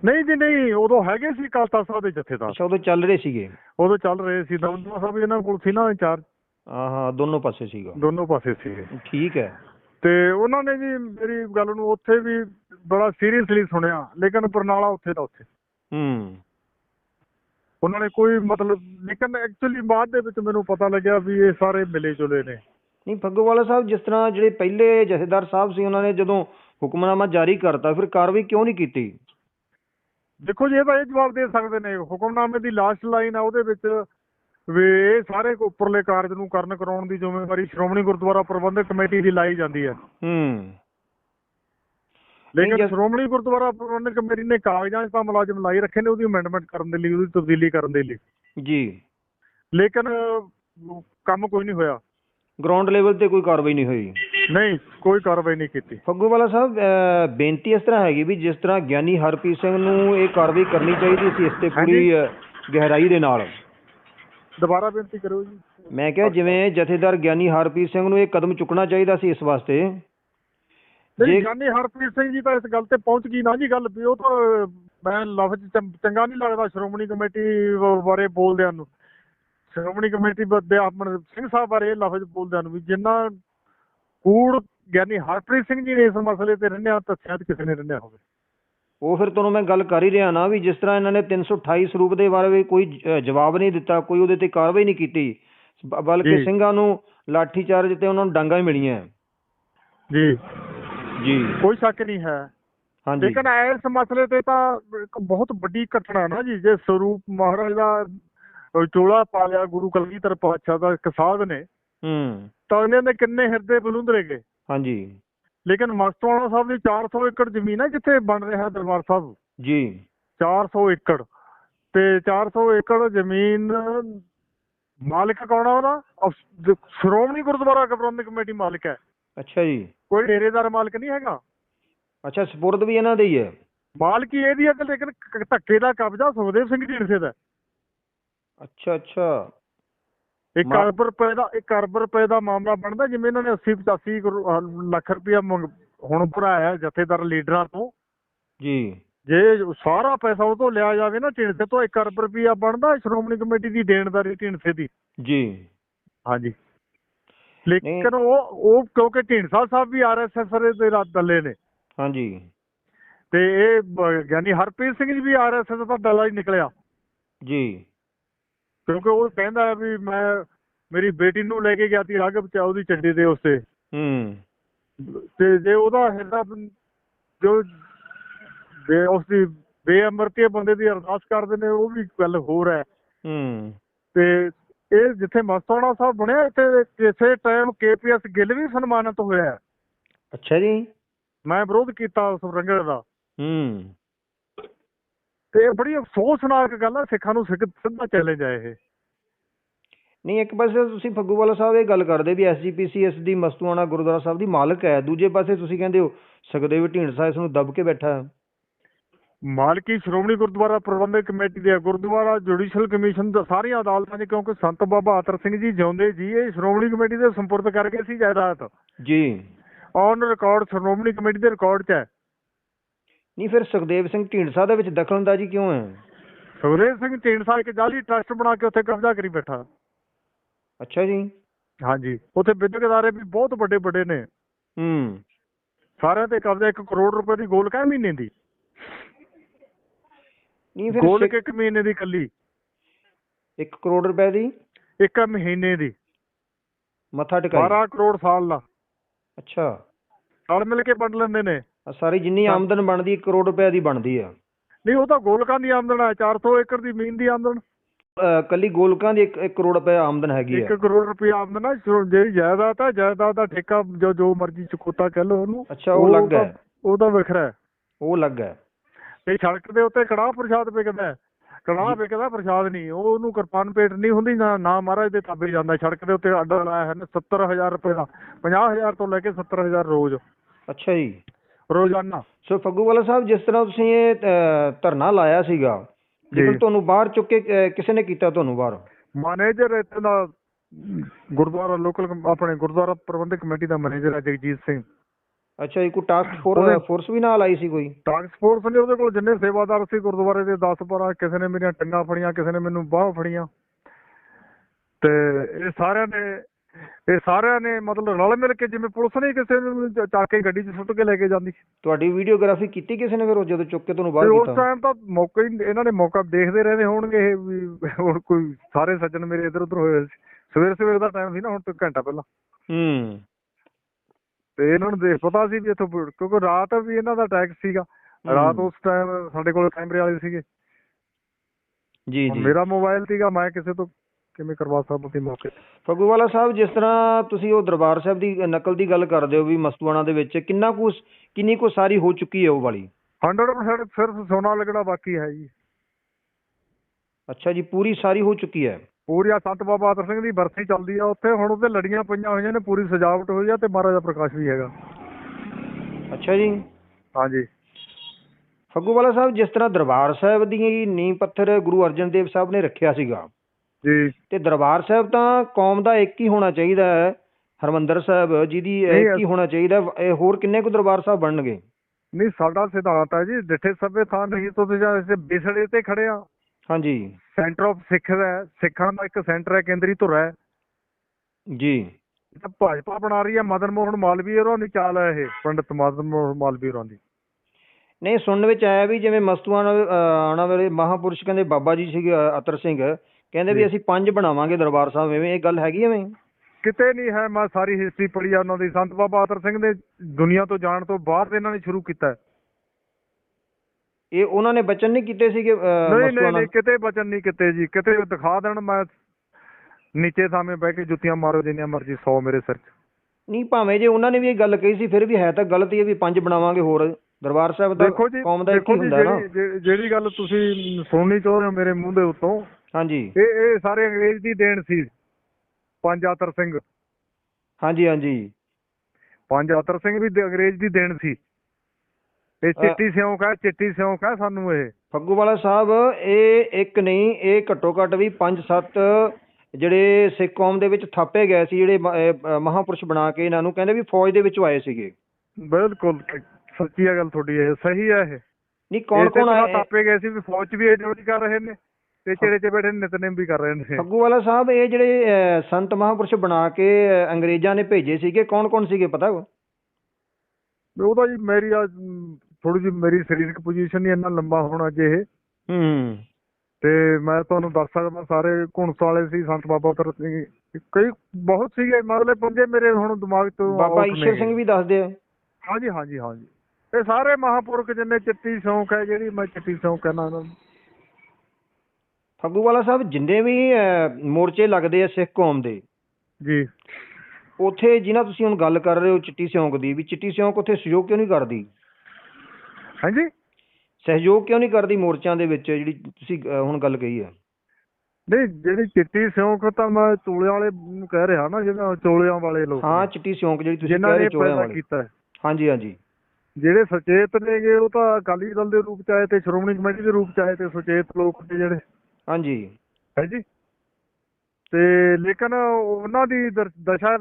ਨਹੀਂ ਜੀ ਨਹੀਂ ਉਦੋਂ ਹੈਗੇ ਸੀ ਕਾਲਤਾ ਸਾਹਿਬ ਦੇ ਜਥੇਦਾਰ। ਅੱਛਾ ਉਦੋਂ ਚੱਲ ਰਹੇ ਸੀਗੇ? ਉਦੋਂ ਚੱਲ ਰਹੇ ਸੀ ਦਮਦਮਾ ਸਾਹਿਬ ਇਹਨਾਂ ਕੋਲ ਸੀ ਨਾ ਇੰਚਾਰਜ। ਹਾਂ ਹਾਂ ਦੋਨੋਂ ਪਾਸੇ ਸੀਗਾ। ਦੋਨੋਂ ਪਾਸੇ ਸੀਗੇ। ਠੀਕ ਹੈ। ਤੇ ਉਹਨਾਂ ਨੇ ਜੀ ਮੇਰੀ ਗੱਲ ਨੂੰ ਉੱਥੇ ਵੀ ਬੜਾ ਸੀਰੀਅਸਲੀ ਸੁਣਿਆ ਲੇਕਿਨ ਬਰਨਾਲਾ ਉੱਥੇ ਦਾ ਉੱਥੇ। ਹੂੰ। ਉਹਨਾਂ ਨੇ ਕੋਈ ਮਤਲਬ ਲੇਕਿਨ ਐਕਚੁਅਲੀ ਬਾਅਦ ਦੇ ਵਿੱਚ ਮੈਨੂੰ ਪਤਾ ਲੱਗਿਆ ਵੀ ਇਹ ਸਾਰੇ ਮਿਲੇ ਜੁਲੇ ਨੇ। ਨਹੀਂ ਫੱਗੂਵਾਲਾ ਸਾਹਿਬ ਜਿਸ ਤਰ੍ਹਾਂ ਜਿਹੜੇ ਪਹਿਲੇ ਜਥੇਦਾਰ ਸਾਹਿਬ ਸੀ ਉਹਨਾਂ ਨੇ ਜਦੋਂ ਹੁਕਮਨਾਮਾ ਜਾਰੀ ਕਰਤਾ ਫਿਰ ਕਾਰਵਾਈ ਕਿਉਂ ਨਹੀਂ ਕੀਤੀ? ਦੇਖੋ ਜੀ ਇਹ ਤਾਂ ਇਹ ਜਵਾਬ ਦੇ ਸਕਦੇ ਨੇ ਹੁਕਮਨਾਮੇ ਦੀ ਲਾਸਟ ਲਾਈਨ ਆ ਉਹਦੇ ਵਿੱਚ ਵੀ ਇਹ ਸਾਰੇ ਉੱਪਰਲੇ ਕਾਰਜ ਨੂੰ ਕਰਨ ਕਰਾਉਣ ਦੀ ਜ਼ਿੰਮੇਵਾਰੀ ਸ਼੍ਰੋਮਣੀ ਗੁਰਦੁਆਰਾ ਪ੍ਰਬੰਧਕ ਕਮੇਟੀ ਦੀ ਲਾਈ ਜਾਂਦੀ ਹੈ। ਹੂੰ। ਲੇਕਿਨ ਸ਼੍ਰੋਮਣੀ ਗੁਰਦੁਆਰਾ ਪ੍ਰਬੰਧਕ ਕਮੇਟੀ ਨੇ ਕਾਗਜ਼ਾਂ 'ਚ ਤਾਂ ਮੁਲਾਜ਼ਮ ਲਾਈ ਰੱਖੇ ਨੇ ਉਹਦੀ ਅਮੈਂਡਮੈਂਟ ਕਰਨ ਦੇ ਲਈ ਉਹਦੀ ਤਬਦੀਲੀ ਕਰਨ ਦੇ ਲਈ। ਜੀ। ਲੇਕਿਨ ਕੰਮ ਕੋਈ ਨਹੀਂ ਹੋਇਆ। ਗਰਾਊਂਡ ਲੈਵਲ ਤੇ ਕੋਈ ਕਾਰਵਾਈ ਨਹੀਂ ਹੋਈ। ਨਹੀਂ ਕੋਈ ਕਾਰਵਾਈ ਨਹੀਂ ਕੀਤੀ। ਫੱਗੂਵਾਲਾ ਸਾਹਿਬ ਬੇਨਤੀ ਇਸ ਤਰ੍ਹਾਂ ਹੈਗੀ ਵੀ ਜਿਸ ਤਰ੍ਹਾਂ ਗਿਆਨੀ ਹਰਪ੍ਰੀਤ ਸਿੰਘ ਨੂੰ ਇਹ ਕਾਰਵਾਈ ਕਰਨੀ ਚਾਹੀਦੀ ਸੀ ਇਸ ਤੇ ਪੂਰੀ ਗਹਿਰਾਈ ਦੇ ਨਾਲ। ਦੁਬਾਰਾ ਬੇਨਤੀ ਕਰੋ ਜੀ। ਮੈਂ ਕਿਹਾ ਜਿਵੇਂ ਜਥੇਦਾਰ ਗਿਆਨੀ ਹਰਪ੍ਰੀਤ ਸਿੰਘ ਨੂੰ ਇਹ ਕਦਮ ਚੁੱਕਣਾ ਚਾਹੀਦਾ ਸੀ ਇਸ ਵਾਸਤੇ। ਨਹੀਂ ਜੇ- ਜਾਨੀ ਹਰਪ੍ਰੀਤ ਸਿੰਘ ਜੀ ਤਾਂ ਇਸ ਗੱਲ ਤੇ ਪਹੁੰਚ ਗਈ ਨਾ ਜੀ ਗੱਲ ਵੀ ਉਹ ਤਾਂ ਮੈਂ ਲਫ਼ਜ਼ ਚੰ- ਚੰਗਾ ਨਹੀਂ ਲੱਗਦਾ ਸ਼੍ਰੋਮਣੀ ਕਮੇਟੀ ਵ- ਬਾਰੇ ਬੋਲਦਿਆਂ ਨੂੰ। ਸ਼੍ਰੋਮਣੀ ਕਮੇਟੀ ਦੇ ਆਪਣੇ ਸਿੰਘ ਸਾਹਿਬ ਬਾਰੇ ਇਹ ਲਫ਼ਜ਼ ਬੋਲਦਿਆਂ ਨੂੰ ਵੀ ਜਿੰਨਾ ਕੂੜ ਗਿਆਨੀ ਹਰਪ੍ਰੀਤ ਸਿੰਘ ਜੀ ਨੇ ਇਸ ਮਸਲੇ ਤੇ ਰੰਨਿਆ ਤਾਂ ਸ਼ਾਇਦ ਕਿਸੇ ਨੇ ਰੰਨਿਆ ਹੋਵੇ। ਉਹ ਫਿਰ ਤੁਹਾਨੂੰ ਮੈਂ ਗੱਲ ਕਰ ਹੀ ਰਿਹਾ ਨਾ ਵੀ ਜਿਸ ਤਰ੍ਹਾਂ ਇਹਨਾਂ ਨੇ 328 ਸਰੂਪ ਦੇ ਬਾਰੇ ਵੀ ਕੋਈ ਜ- ਜਵਾਬ ਨਹੀਂ ਦਿੱਤਾ ਕੋਈ ਉਹਦੇ ਤੇ ਕਾਰਵਾਈ ਨਹੀਂ ਕੀਤੀ। ਬ- ਬਲਕਿ ਜੀ। ਸਿੰਘਾਂ ਨੂੰ ਲਾਠੀ ਚਾਰਜ ਤੇ ਉਹਨਾਂ ਨੂੰ ਡਾਂਗਾ ਹੀ ਮਿਲੀਆਂ। ਜੀ। ਜੀ। ਕੋਈ ਸ਼ੱਕ ਨਹੀਂ ਹੈ। ਹਾਂਜੀ। ਲੇਕਿਨ ਇਸ ਮਸਲੇ ਤੇ ਤਾਂ ਇੱਕ ਬਹੁਤ ਵੱਡੀ ਘਟਨਾ ਨਾ ਜੀ ਜੇ ਸਰੂਪ ਮਹਾਰਾਜ ਦਾ ਚੋਲਾ ਪਾ ਲਿਆ ਗੁਰੂ ਕਲਗੀਧਰ ਪਾਤਸ਼ਾਹ ਦਾ ਇੱਕ ਸਾਧ ਨੇ ਹੂੰ। ਤਾਂ ਇਹਨਾਂ ਦੇ ਕਿੰਨੇ ਹਿਰਦੇ ਬਲੁੰਦਰੇ ਗਏ। ਹਾਂਜੀ। ਲੇਕਿਨ ਮਸਤਵਾਣਾ ਸਾਹਿਬ ਦੀ 400 ਏਕੜ ਜ਼ਮੀਨ ਹੈ ਜਿੱਥੇ ਬਣ ਰਿਹਾ ਦਰਬਾਰ ਸਾਹਿਬ। ਜੀ। 400 ਏਕੜ। ਤੇ 400 ਏਕੜ ਜ਼ਮੀਨ ਮਾਲਕ ਕੌਣ ਆ ਉਹਦਾ? ਸ਼੍ਰੋਮਣੀ ਗੁਰਦੁਆਰਾ ਪ੍ਰਬੰਧਕ ਕਮੇਟੀ ਮਾਲਕ ਹੈ। ਅੱਛਾ ਜੀ। ਕੋਈ ਡੇਰੇਦਾਰ ਮਾਲਕ ਨਹੀਂ ਹੈਗਾ। ਅੱਛਾ ਸਪੁਰਦ ਵੀ ਇਹਨਾਂ ਦੇ ਹੀ ਹੈ। ਮਾਲਕੀ ਇਹਦੀ ਹੈ ਲੇਕਿਨ ਧੱਕੇ ਦਾ ਕਬਜ਼ਾ ਸੁਖਦੇਵ ਸਿੰਘ ਢੀਂਡਸੇ ਦਾ। ਅੱਛਾ ਅੱਛਾ। ਇੱਕ ਮਾ- ਅਰਬ ਰੁਪਏ ਦਾ ਇੱਕ ਅਰਬ ਰੁਪਏ ਦਾ ਮਾਮਲਾ ਬਣਦਾ ਜਿਵੇਂ ਇਹਨਾਂ ਨੇ 80 85 ਕਰੋ- ਅਹ ਲੱਖ ਰੁਪਇਆ ਮੰਗ ਹੁਣ ਭਰਾਇਆ ਜਥੇਦਾਰ ਲੀਡਰਾਂ ਤੋਂ। ਜੀ। ਜੇ ਸਾਰਾ ਪੈਸਾ ਉਹ ਤੋਂ ਲਿਆ ਜਾਵੇ ਨਾ ਢੀਂਡਸੇ ਤੋਂ 1 ਅਰਬ ਰੁਪਇਆ ਬਣਦਾ ਸ਼੍ਰੋਮਣੀ ਕਮੇਟੀ ਦੀ ਦੇਣਦਾਰੀ ਢੀਂਡਸੇ ਦੀ। ਜੀ। ਹਾਂਜੀ। ਲੇਕਿਨ ਉਹ ਉਹ ਕਿਉਂਕਿ ਢੀਂਡਸਾ ਸਾਹਿਬ ਵੀ ਆਰਐਸਐਸ ਦੇ ਦੱਲੇ ਨੇ। ਹਾਂਜੀ। ਤੇ ਇਹ ਗਿਆਨੀ ਹਰਪ੍ਰੀਤ ਸਿੰਘ ਜੀ ਵੀ ਆਰਐਸਐਸ ਦਾ ਦਲਾ ਹੀ ਨਿਕਲਿਆ। ਜੀ। ਕਿਉਂਕਿ ਉਹ ਕਹਿੰਦਾ ਹੈ ਵੀ ਮੈਂ ਮੇਰੀ ਬੇਟੀ ਨੂੰ ਲੈ ਕੇ ਗਿਆ ਸੀ ਰਾਘਵ ਚਾਉ ਦੀ ਚੱਡੇ ਦੇ ਉਸਤੇ ਹੂੰ। ਤੇ ਜੇ ਉਹਦਾ ਹਿਰਦਾ ਜੋ ਬੇ ਉਸ ਦੀ ਬੇਅਮਰਤੀ ਬੰਦੇ ਦੀ ਅਰਦਾਸ ਕਰਦੇ ਨੇ ਉਹ ਵੀ ਗੱਲ ਹੋਰ ਹੈ। ਹੂੰ। ਤੇ ਇਹ ਜਿੱਥੇ ਮਸਤਾਨਾ ਸਾਹਿਬ ਬਣਿਆ ਇੱਥੇ ਕਿਸੇ ਟਾਈਮ ਕੇਪੀਐਸ ਗਿੱਲ ਵੀ ਸਨਮਾਨਿਤ ਹੋਇਆ। ਅੱਛਾ ਜੀ। ਮੈਂ ਵਿਰੋਧ ਕੀਤਾ ਉਸ ਰੰਗੜ ਦਾ। ਹੂੰ। ਤੇ ਬੜੀ ਅਫਸੋਸਨਾਕ ਗੱਲ ਹੈ ਸਿੱਖਾਂ ਨੂੰ ਸਿੱਧ- ਸਿੱਧਾ ਚੈਲੰਜ ਹੈ ਇਹ। ਨਹੀਂ ਇੱਕ ਪਾਸੇ ਤੁਸੀਂ ਫੱਗੂਵਾਲਾ ਸਾਹਿਬ ਇਹ ਗੱਲ ਕਰਦੇ ਵੀ ਐਸਜੀਪੀਸੀ ਇਸ ਦੀ ਮਸਤੂਆਣਾ ਗੁਰਦੁਆਰਾ ਸਾਹਿਬ ਦੀ ਮਾਲਕ ਹੈ। ਦੂਜੇ ਪਾਸੇ ਤੁਸੀਂ ਕਹਿੰਦੇ ਹੋ ਸੁਖਦੇਵ ਢੀਂਡਸਾ ਇਸ ਨੂੰ ਦਬ ਕੇ ਬੈਠਾ ਹੈ। ਮਾਲਕੀ ਸ਼੍ਰੋਮਣੀ ਗੁਰਦੁਆਰਾ ਪ੍ਰਬੰਧਕ ਕਮੇਟੀ ਦੇ। ਗੁਰਦੁਆਰਾ ਜੁਡੀਸ਼ੀਅਲ ਕਮਿਸ਼ਨ ਦਾ ਸਾਰੀਆਂ ਅਦਾਲਤਾਂ 'ਚ ਕਿਉਂਕਿ ਸੰਤ ਬਾਬਾ ਅਤਰ ਸਿੰਘ ਜੀ ਜਿਉਂਦੇ ਜੀ ਇਹ ਸ਼੍ਰੋਮਣੀ ਕਮੇਟੀ ਦੇ ਸੰਪਰਦ ਕਰਕੇ ਸੀ ਜਾਇਦਾਦ। ਜੀ। ਔਨ ਰਿਕਾਰਡ ਸ਼੍ਰੋਮਣੀ ਕਮੇਟੀ ਦੇ ਰਿਕਾਰਡ 'ਚ ਹੈ। ਨਹੀਂ ਫਿਰ ਸੁਖਦੇਵ ਸਿੰਘ ਢੀਂਡਸਾ ਦੇ ਵਿੱਚ ਦਖਲਅੰਦਾਜ਼ੀ ਕਿਉਂ ਹੈ? ਸੁਖਦੇਵ ਸਿੰਘ ਢੀਂਡਸਾ ਇੱਕ ਜਾਲੀ ਟਰਸਟ ਬਣਾ ਕੇ ਉੱਥੇ ਕਬਜ਼ਾ ਕਰੀ ਬੈਠਾ। ਅੱਛਾ ਜੀ। ਹਾਂਜੀ। ਉੱਥੇ ਵਿਦਿਅਕ ਵੀ ਬਹੁਤ ਵੱਡੇ ਵੱਡੇ ਨੇ। ਹੂੰ। ਸਾਰਿਆਂ ਤੇ ਕਬਜ਼ਾ 1 ਕਰੋੜ ਰੁਪਏ ਦੀ ਗੋਲਕ ਹੈ ਮਹੀਨੇ ਦੀ। ਨਹੀਂ ਫਿਰ ਸਿੱਖ- ਇੱਕ ਮਹੀਨੇ ਦੀ ਕੱਲੀ ਇੱਕ ਕਰੋੜ ਰੁਪਏ ਦੀ? ਇੱਕ ਮਹੀਨੇ ਦੀ। ਮੱਥਾ ਟਿਕਾਈ। 12 ਕਰੋੜ ਸਾਲ ਦਾ। ਅੱਛਾ। ਸਾਲ ਮਿਲ ਕੇ ਵੰਡ ਲੈਂਦੇ ਨੇ। ਸਾਰੀ ਜਿੰਨੀ। ਆਮਦਨ ਬਣਦੀ 1 ਕਰੋੜ ਰੁਪਏ ਦੀ ਬਣਦੀ ਆ। ਨਹੀਂ ਉਹ ਤਾਂ ਗੋਲਕਾਂ ਦੀ ਆਮਦਨ ਹੈ 400 ਏਕੜ ਦੀ ਜ਼ਮੀਨ ਦੀ ਆਮਦਨ। ਅਹ ਕੱਲੀ ਗੋਲਕਾਂ ਦੀ 1 ਕਰੋੜ ਰੁਪਏ ਆਮਦਨ ਹੈਗੀ ਇੱਕ ਹੈ ਕਰੋੜ ਰੁਪਏ ਆਮਦਨ ਹੈ ਜੋ- ਜਿਹੜੀ ਜਾਇਦਾਦ ਹੈ ਜਾਇਦਾਦ ਦਾ ਠੇਕਾ ਜੋ ਜੋ ਮਰਜ਼ੀ ਚੁਕੋਤਾ ਕਹਿ ਲਓ ਉਹਨੂੰ ਅੱਛਾ ਉਹ ਅਲੱਗ ਤਾਂ- ਹੈ ਉਹਦਾ ਵੱਖਰਾ ਹੈ ਉਹ ਅਲੱਗ ਹੈ ਤੇ ਸੜਕ ਦੇ ਉੱਤੇ ਕੜਾਹ ਪ੍ਰਸ਼ਾਦ ਵਿਕਦਾ ਹੈ। ਕੜਾਹ ਵਿਕਦਾ ਪ੍ਰਸ਼ਾਦ ਨਹੀਂ। ਉਹ ਉਹਨੂੰ ਕਿਰਪਾਨ ਪੇਟ ਨਹੀਂ ਹੁੰਦੀ ਨਾ ਨਾ ਮਹਾਰਾਜ ਦੇ ਤਾਬੇ ਜਾਂਦਾ। ਸੜਕ ਦੇ ਉੱਤੇ ਆਰਡਰ ਲਾਇਆ ਹੈ 70000 ਰੁਪਏ ਦਾ 50000 ਤੋਂ ਲੈ ਕੇ 70000 ਰੋਜ਼। ਅੱਛਾ ਜੀ। ਰੋਜ਼ਾਨਾ। ਸੋ ਫੱਗੂਵਾਲਾ ਸਾਹਿਬ ਜਿਸ ਤਰ੍ਹਾਂ ਤੁਸੀਂ ਇਹ ਧਰਨਾ ਲਾਇਆ ਸੀਗਾ ਲੇਕਿਨ ਜੀ। ਤੁਹਾਨੂੰ ਬਾਹਰ ਚੁੱਕ ਕੇ ਕਿਸੇ ਨੇ ਕੀਤਾ ਤੁਹਾਨੂੰ ਬਾਹਰ? ਮੈਨੇਜਰ ਇੱਥੇ ਦਾ ਗੁਰਦੁਆਰਾ ਲੋਕਲ ਆਪਣੇ ਗੁਰਦੁਆਰਾ ਪ੍ਰਬੰਧਕ ਕਮੇਟੀ ਦਾ ਮੈਨੇਜਰ ਹੈ ਜਗਜੀਤ ਸਿੰਘ। ਅੱਛਾ ਜੀ ਕੋਈ ਟਾਸਕ ਫੋਰਸ ਵੀ ਨਾਲ ਆਈ ਸੀ ਕੋਈ? ਟਾਸਕ ਫੋਰਸ ਨੇ ਉਹਦੇ ਕੋਲ ਜਿੰਨੇ ਸੇਵਾਦਾਰ ਸੀ ਗੁਰਦੁਆਰੇ ਦੇ 10 12 ਕਿਸੇ ਨੇ ਮੇਰੀਆਂ ਟੰਗਾਂ ਫੜੀਆਂ ਕਿਸੇ ਨੇ ਮੈਨੂੰ ਬਾਹਾਂ ਫੜੀਆਂ। ਤੇ ਇਹ ਸਾਰਿਆਂ ਨੇ ਇਹ ਸਾਰਿਆਂ ਨੇ ਮਤਲਬ ਰਲ ਮਿਲ ਕੇ ਜਿਵੇਂ ਪੁਲਿਸ ਨੇ ਕਿਸੇ ਨੂੰ ਚ- ਚੱਕ ਕੇ ਗੱਡੀ 'ਚ ਸੁੱਟ ਕੇ ਲੈ ਕੇ ਜਾਂਦੀ। ਤੁਹਾਡੀ ਵੀਡੀਓਗ੍ਰਾਫੀ ਕੀਤੀ ਕਿਸੇ ਨੇ ਫਿਰ ਉਹ ਜਦੋਂ ਚੁੱਕ ਕੇ ਤੁਹਾਨੂੰ ਤੇ ਬਾਹਰ ਉਸ ਕੀਤਾ? ਟਾਈਮ ਤਾਂ ਮੌਕਾ ਹੀ ਇਹਨਾਂ ਨੇ ਮੌਕਾ ਦੇਖਦੇ ਰਹਿੰਦੇ ਹੋਣਗੇ ਇਹ ਵੀ ਹੁਣ ਕੋਈ ਸਾਰੇ ਸੱਜਣ ਮੇਰੇ ਇੱਧਰ ਉੱਧਰ ਹੋਏ ਸੀ। ਸਵੇਰ ਸਵੇਰ ਦਾ ਟਾਈਮ ਸੀ ਨਾ ਹੁਣ ਤੋਂ ਘੰਟਾ ਪਹਿਲਾਂ। ਹੂੰ। ਤੇ ਇਹਨਾਂ ਨੂੰ ਦੇਖ ਪਤਾ ਸੀ ਵੀ ਇੱਥੋਂ ਕਿਉਂਕਿ ਰਾਤ ਵੀ ਇਹਨਾਂ ਦਾ ਅਟੈਕ ਸੀਗਾ। ਰਾਤ ਉਸ ਟਾਈਮ ਸਾਡੇ ਕੋਲ ਕੈਮਰੇ ਵਾਲੇ ਸੀਗੇ। ਜੀ ਹੁਣ ਜੀ। ਮੇਰਾ ਮੋਬਾਈਲ ਸੀਗਾ ਮੈਂ ਕਿਸੇ ਤੋਂ ਕਿਵੇਂ ਕਰਵਾ ਸਕਦਾ ਸੀ ਮੌਕੇ ਤੇ? ਫਗੂਵਾਲਾ ਸਾਹਿਬ ਜਿਸ ਤਰ੍ਹਾਂ ਤੁਸੀਂ ਉਹ ਦਰਬਾਰ ਸਾਹਿਬ ਦੀ ਨਕਲ ਦੀ ਗੱਲ ਕਰਦੇ ਹੋ ਵੀ ਮਸਤੂਆਣਾ ਦੇ ਵਿੱਚ ਕਿੰਨਾ ਕੁ ਕਿੰਨੀ ਕੁ ਸਾਰੀ ਹੋ ਚੁੱਕੀ ਹੈ ਉਹ ਵਾਲੀ? 100% ਸਿਰਫ ਸੋਨਾ ਲੱਗਣਾ ਬਾਕੀ ਹੈ ਜੀ। ਅੱਛਾ ਜੀ ਪੂਰੀ ਸਾਰੀ ਹੋ ਚੁੱਕੀ ਹੈ? ਪੂਰੀ ਆ ਸੰਤ ਬਾਬਾ ਆਦਰ ਸਿੰਘ ਦੀ ਬਰਸੀ ਚੱਲਦੀ ਆ ਉੱਥੇ ਹੁਣ ਉਹਤੇ ਲੜੀਆਂ ਪਈਆਂ ਹੋਈਆਂ ਨੇ ਪੂਰੀ ਸਜਾਵਟ ਹੋਈ ਆ ਤੇ ਮਹਾਰਾਜਾ ਪ੍ਰਕਾਸ਼ ਵੀ ਹੈਗਾ। ਅੱਛਾ ਜੀ। ਹਾਂਜੀ। ਫੱਗੂਵਾਲਾ ਸਾਹਿਬ ਜਿਸ ਤਰ੍ਹਾਂ ਦਰਬਾਰ ਸਾਹਿਬ ਦੀ ਨੀਂਹ ਪੱਥਰ ਗੁਰੂ ਅਰਜਨ ਦੇਵ ਸਾਹਿਬ ਨੇ ਰੱਖਿਆ ਸੀਗਾ ਜੀ। ਤੇ ਦਰਬਾਰ ਸਾਹਿਬ ਤਾਂ ਕੌਮ ਦਾ ਇੱਕ ਹੀ ਹੋਣਾ ਚਾਹੀਦਾ ਹੈ ਹਰਮੰਦਰ ਸਾਹਿਬ ਜਿਹਦੀ ਨਹੀਂ, ਇੱਕ ਹੀ ਹੋਣਾ ਚਾਹੀਦਾ ਹੈ। ਇਹ ਹੋਰ ਕਿੰਨੇ ਕੁ ਦਰਬਾਰ ਸਾਹਿਬ ਬਣਨਗੇ? ਨਹੀਂ ਸਾਡਾ ਸਿਧਾਂਤ ਹੈ ਜੀ ਡਿੱਠੇ ਸਭੇ ਥਾਂ ਨਹੀਂ ਤੋਂ ਜਾਂ ਇਸੇ ਬਿਸੜੇ ਤੇ ਖੜੇ ਆ। ਹਾਂਜੀ। ਸੈਂਟਰ ਆਫ ਸਿੱਖ ਹੈ ਸਿੱਖਾਂ ਦਾ ਇੱਕ ਸੈਂਟਰ ਹੈ ਕੇਂਦਰੀ ਧੁਰਾ ਹੈ। ਜੀ। ਤਾਂ ਭਾਜਪਾ ਬਣਾ ਰਹੀ ਹੈ ਮਦਨ ਮੋਹਨ ਮਾਲਵੀ ਹੋਰਾਂ ਦੀ ਚਾਲ ਹੈ ਇਹ ਪੰਡਿਤ ਮਦਨ ਮੋਹਨ ਮਾਲਵੀ ਹੋਰਾਂ ਦੀ। ਨਹੀਂ ਸੁਣਨ ਵਿੱਚ ਆਇਆ ਵੀ ਜਿਵੇਂ ਮਸਤੂਆਂ ਨਾਲ ਅਹ, ਆਉਣ ਵਾਲੇ ਮਹਾਪੁਰਸ਼ ਕਹਿੰਦੇ ਬਾਬਾ ਜੀ ਸੀਗੇ ਅਤਰ ਸਿੰਘ ਕਹਿੰਦੇ ਵੀ। ਅਸੀਂ ਪੰਜ ਬਣਾਵਾਂਗੇ ਦਰਬਾਰ ਸਾਹਿਬ ਐਵੇਂ ਇਹ ਗੱਲ ਹੈਗੀ ਐਵੇਂ? ਕਿਤੇ ਨਹੀਂ ਹੈ ਮੈਂ ਸਾਰੀ ਹਿਸਟਰੀ ਪੜ੍ਹੀ ਆ ਉਹਨਾਂ ਦੀ। ਸੰਤ ਬਾਬਾ ਅਤਰ ਸਿੰਘ ਨੇ ਦੁਨੀਆ ਤੋਂ ਜਾਣ ਤੋਂ ਬਾਅਦ ਇਹਨਾਂ ਨੇ ਸ਼ੁਰੂ ਕੀਤਾ। ਇਹ ਉਹਨਾਂ ਨੇ ਬਚਨ ਨਹੀਂ ਕੀਤੇ ਸੀਗੇ ਨਹੀਂ ਨਹੀਂ ਨਹੀਂ ਕਿਤੇ ਬਚਨ ਨਹੀਂ ਕਿਤੇ ਜੀ। ਕਿਤੇ ਦਿਖਾ ਦੇਣ ਮੈਂ ਨੀਚੇ ਸਾਹਮਣੇ ਬਹਿ ਕੇ ਜੁੱਤੀਆਂ ਮਾਰੋ ਜਿੰਨੀਆਂ ਮਰਜ਼ੀ 100 ਮੇਰੇ ਸਿਰ 'ਚ। ਨਹੀਂ ਭਾਵੇਂ ਜੇ ਉਹਨਾਂ ਨੇ ਵੀ ਇਹ ਗੱਲ ਕਹੀ ਸੀ ਫਿਰ ਵੀ ਹੈ ਤਾਂ ਗਲਤ ਹੀ ਹੈ ਵੀ ਪੰਜ ਬਣਾਵਾਂਗੇ ਹੋਰ। ਦਰਬਾਰ ਸਾਹਿਬ ਦਾ ਕੌਮ ਦਾ ਇੱਕ ਹੁੰਦਾ ਨਾ। ਜਿਹੜੀ ਗੱਲ ਤੁਸੀਂ ਸੁਣਨੀ ਚਾਹ ਰਹੇ ਹੋ ਮੇਰੇ ਮੂੰਹ ਦੇ ਉੱਤੋਂ ਹਾਂਜੀ। ਇਹ ਇਹ ਸਾਰੇ ਅੰਗਰੇਜ਼ ਦੀ ਦੇਣ ਸੀ। ਪੰਜ ਆਤਰ ਸਿੰਘ। ਹਾਂਜੀ ਹਾਂਜੀ। ਪੰਜ ਆਤਰ ਸਿੰਘ ਵੀ ਦੇ- ਅੰਗਰੇਜ਼ ਦੀ ਦੇਣ ਸੀ। ਇਹ ਚਿੱਟੀ ਸਿਉਂਕ ਹੈ ਚਿੱਟੀ ਸਿਉਂਕ ਹੈ ਸਾਨੂੰ ਇਹ। ਫੱਗੂਵਾਲਾ ਸਾਹਿਬ ਇਹ ਇੱਕ ਨਹੀਂ ਇਹ ਘੱਟੋ ਘੱਟ ਵੀ 5-7 ਜਿਹੜੇ ਸਿੱਖ ਕੌਮ ਦੇ ਵਿੱਚ ਥਾਪੇ ਗਏ ਸੀ ਜਿਹੜੇ ਮ- ਇਹ, ਅ, ਮਹਾਂਪੁਰਸ਼ ਬਣਾ ਕੇ ਇਹਨਾਂ ਨੂੰ ਕਹਿੰਦੇ ਵੀ ਫੌਜ ਦੇ ਵਿੱਚੋਂ ਆਏ ਸੀਗੇ। ਬਿਲਕੁਲ। ਸੱਚੀ ਹੈ ਗੱਲ ਤੁਹਾਡੀ ਇਹ ਸਹੀ ਹੈ ਇਹ। ਨਹੀਂ ਕੌਣ ਇਸੇ ਕੌਣ ਤਰ੍ਹਾਂ ਆਏ? ਤਾਪੇ ਗਏ ਸੀ ਵੀ ਫੌਜ 'ਚ ਵੀ ਇਹ ਡਿਊਟੀ ਕਰ ਰਹੇ ਨੇ। ਤੇ ਚਿਹਰੇ 'ਚ ਬੈਠੇ ਨਿਤਨੇਮ ਵੀ ਕਰ ਰਹੇ ਨੇ। ਫੱਗੂਵਾਲਾ ਸਾਹਿਬ ਇਹ ਜਿਹੜੇ ਸੰਤ ਮਹਾਂਪੁਰਸ਼ ਬਣਾ ਕੇ ਅੰਗਰੇਜ਼ਾਂ ਨੇ ਭੇਜੇ ਸੀਗੇ ਕੌਣ ਕੌਣ ਸੀਗੇ ਪਤਾ ਉਹਦਾ ਜੀ ਮੇਰੀ ਆ ਥੋੜੀ ਜਿਹੀ ਮੇਰੀ ਸਰੀਰਕ ਪੋਜੀਸ਼ਨ ਨਹੀਂ ਇੰਨਾ ਲੰਬਾ ਹੋਣਾ ਜੇ ਇਹ। ਹੂੰ। ਤੇ ਮੈਂ ਤੁਹਾਨੂੰ ਦੱਸ ਸਕਦਾ ਸਾਰੇ ਘੁਣਸ ਵਾਲੇ ਸੀ ਸੰਤ ਬਾਬਾ ਤਰ ਸਿੰਘ। ਕਈ ਬਹੁਤ ਸੀਗੇ ਮਤਲਬ ਪੰਜੇ ਮੇਰੇ ਹੁਣ ਦਿਮਾਗ ਤੋਂ ਬਾਬਾ ਈਸ਼ਰ। ਸਿੰਘ ਵੀ ਦੱਸਦੇ ਆ। ਹਾਂਜੀ ਹਾਂਜੀ ਹਾਂਜੀ। ਇਹ ਸਾਰੇ ਮਹਾਪੁਰਖ ਜਿੰਨੇ ਚਿੱਟੀ ਸ਼ੌਂਕ ਹੈ ਜਿਹੜੀ ਮੈਂ ਚਿੱਟੀ ਸ਼ੌਂਕ ਕਹਿੰਦਾ ਉਹਨਾਂ ਨੂੰ। ਫੱਗੂਵਾਲਾ ਸਾਹਿਬ ਜਿੰਨੇ ਵੀ ਮੋਰਚੇ ਲੱਗਦੇ ਆ ਸਿੱਖ ਕੌਮ ਦੇ ਜੀ। ਉਥੇ ਜਿਨ੍ਹਾਂ ਤੁਸੀਂ ਹੁਣ ਗੱਲ ਕਰ ਰਹੇ ਹੋ ਚਿੱਟੀ ਸਿਉਂਕ ਦੀ ਵੀ ਚਿੱਟੀ ਸਿਉਂਕ ਉਥੇ ਸਹਿਯੋਗ ਕਿਉਂ ਨਹੀਂ ਕਰਦੀ? ਹਾਂਜੀ? ਸਹਿਯੋਗ ਕਿਉਂ ਨਹੀਂ ਕਰਦੀ ਮੋਰਚਿਆਂ ਦੇ ਵਿੱਚ ਜਿਹੜੀ ਤੁਸੀਂ ਹੁਣ ਗੱਲ ਕਹੀ ਹੈ? ਨਹੀਂ ਜਿਹੜੀ ਚਿੱਟੀ ਸਿਉਂਕ ਤਾਂ ਮੈਂ ਚੋਲਿਆਂ ਵਾਲੇ ਨੂੰ ਕਹਿ ਰਿਹਾ ਨਾ ਜਿਹੜਾ ਚੋਲਿਆਂ ਵਾਲੇ ਲੋਕ ਹਾਂ ਚਿੱਟੀ ਸਿਉਂਕ ਜਿਹੜੀ ਤੁਸੀਂ ਕਹਿ ਰਹੇ ਚੋਲਿਆਂ ਵਾਲੇ। ਕੀਤਾ। ਹਾਂਜੀ ਹਾਂਜੀ। ਜਿਹੜੇ ਸੁਚੇਤ ਨੇਗੇ ਉਹ ਤਾਂ ਅਕਾਲੀ ਦਲ ਦੇ ਰੂਪ ਚ ਆਏ ਤੇ ਸ਼੍ਰੋਮਣੀ ਕਮੇਟੀ ਦੇ ਰੂਪ ਚ ਆਏ ਤੇ ਸੁਚੇਤ ਲੋਕ ਨੇ ਜਿਹੜੇ। ਹਾਂਜੀ। ਹੈ ਜੀ। ਤੇ ਲੇਕਿਨ ਉਹਨਾਂ ਦੀ ਦਰ- ਦਸ਼ਾ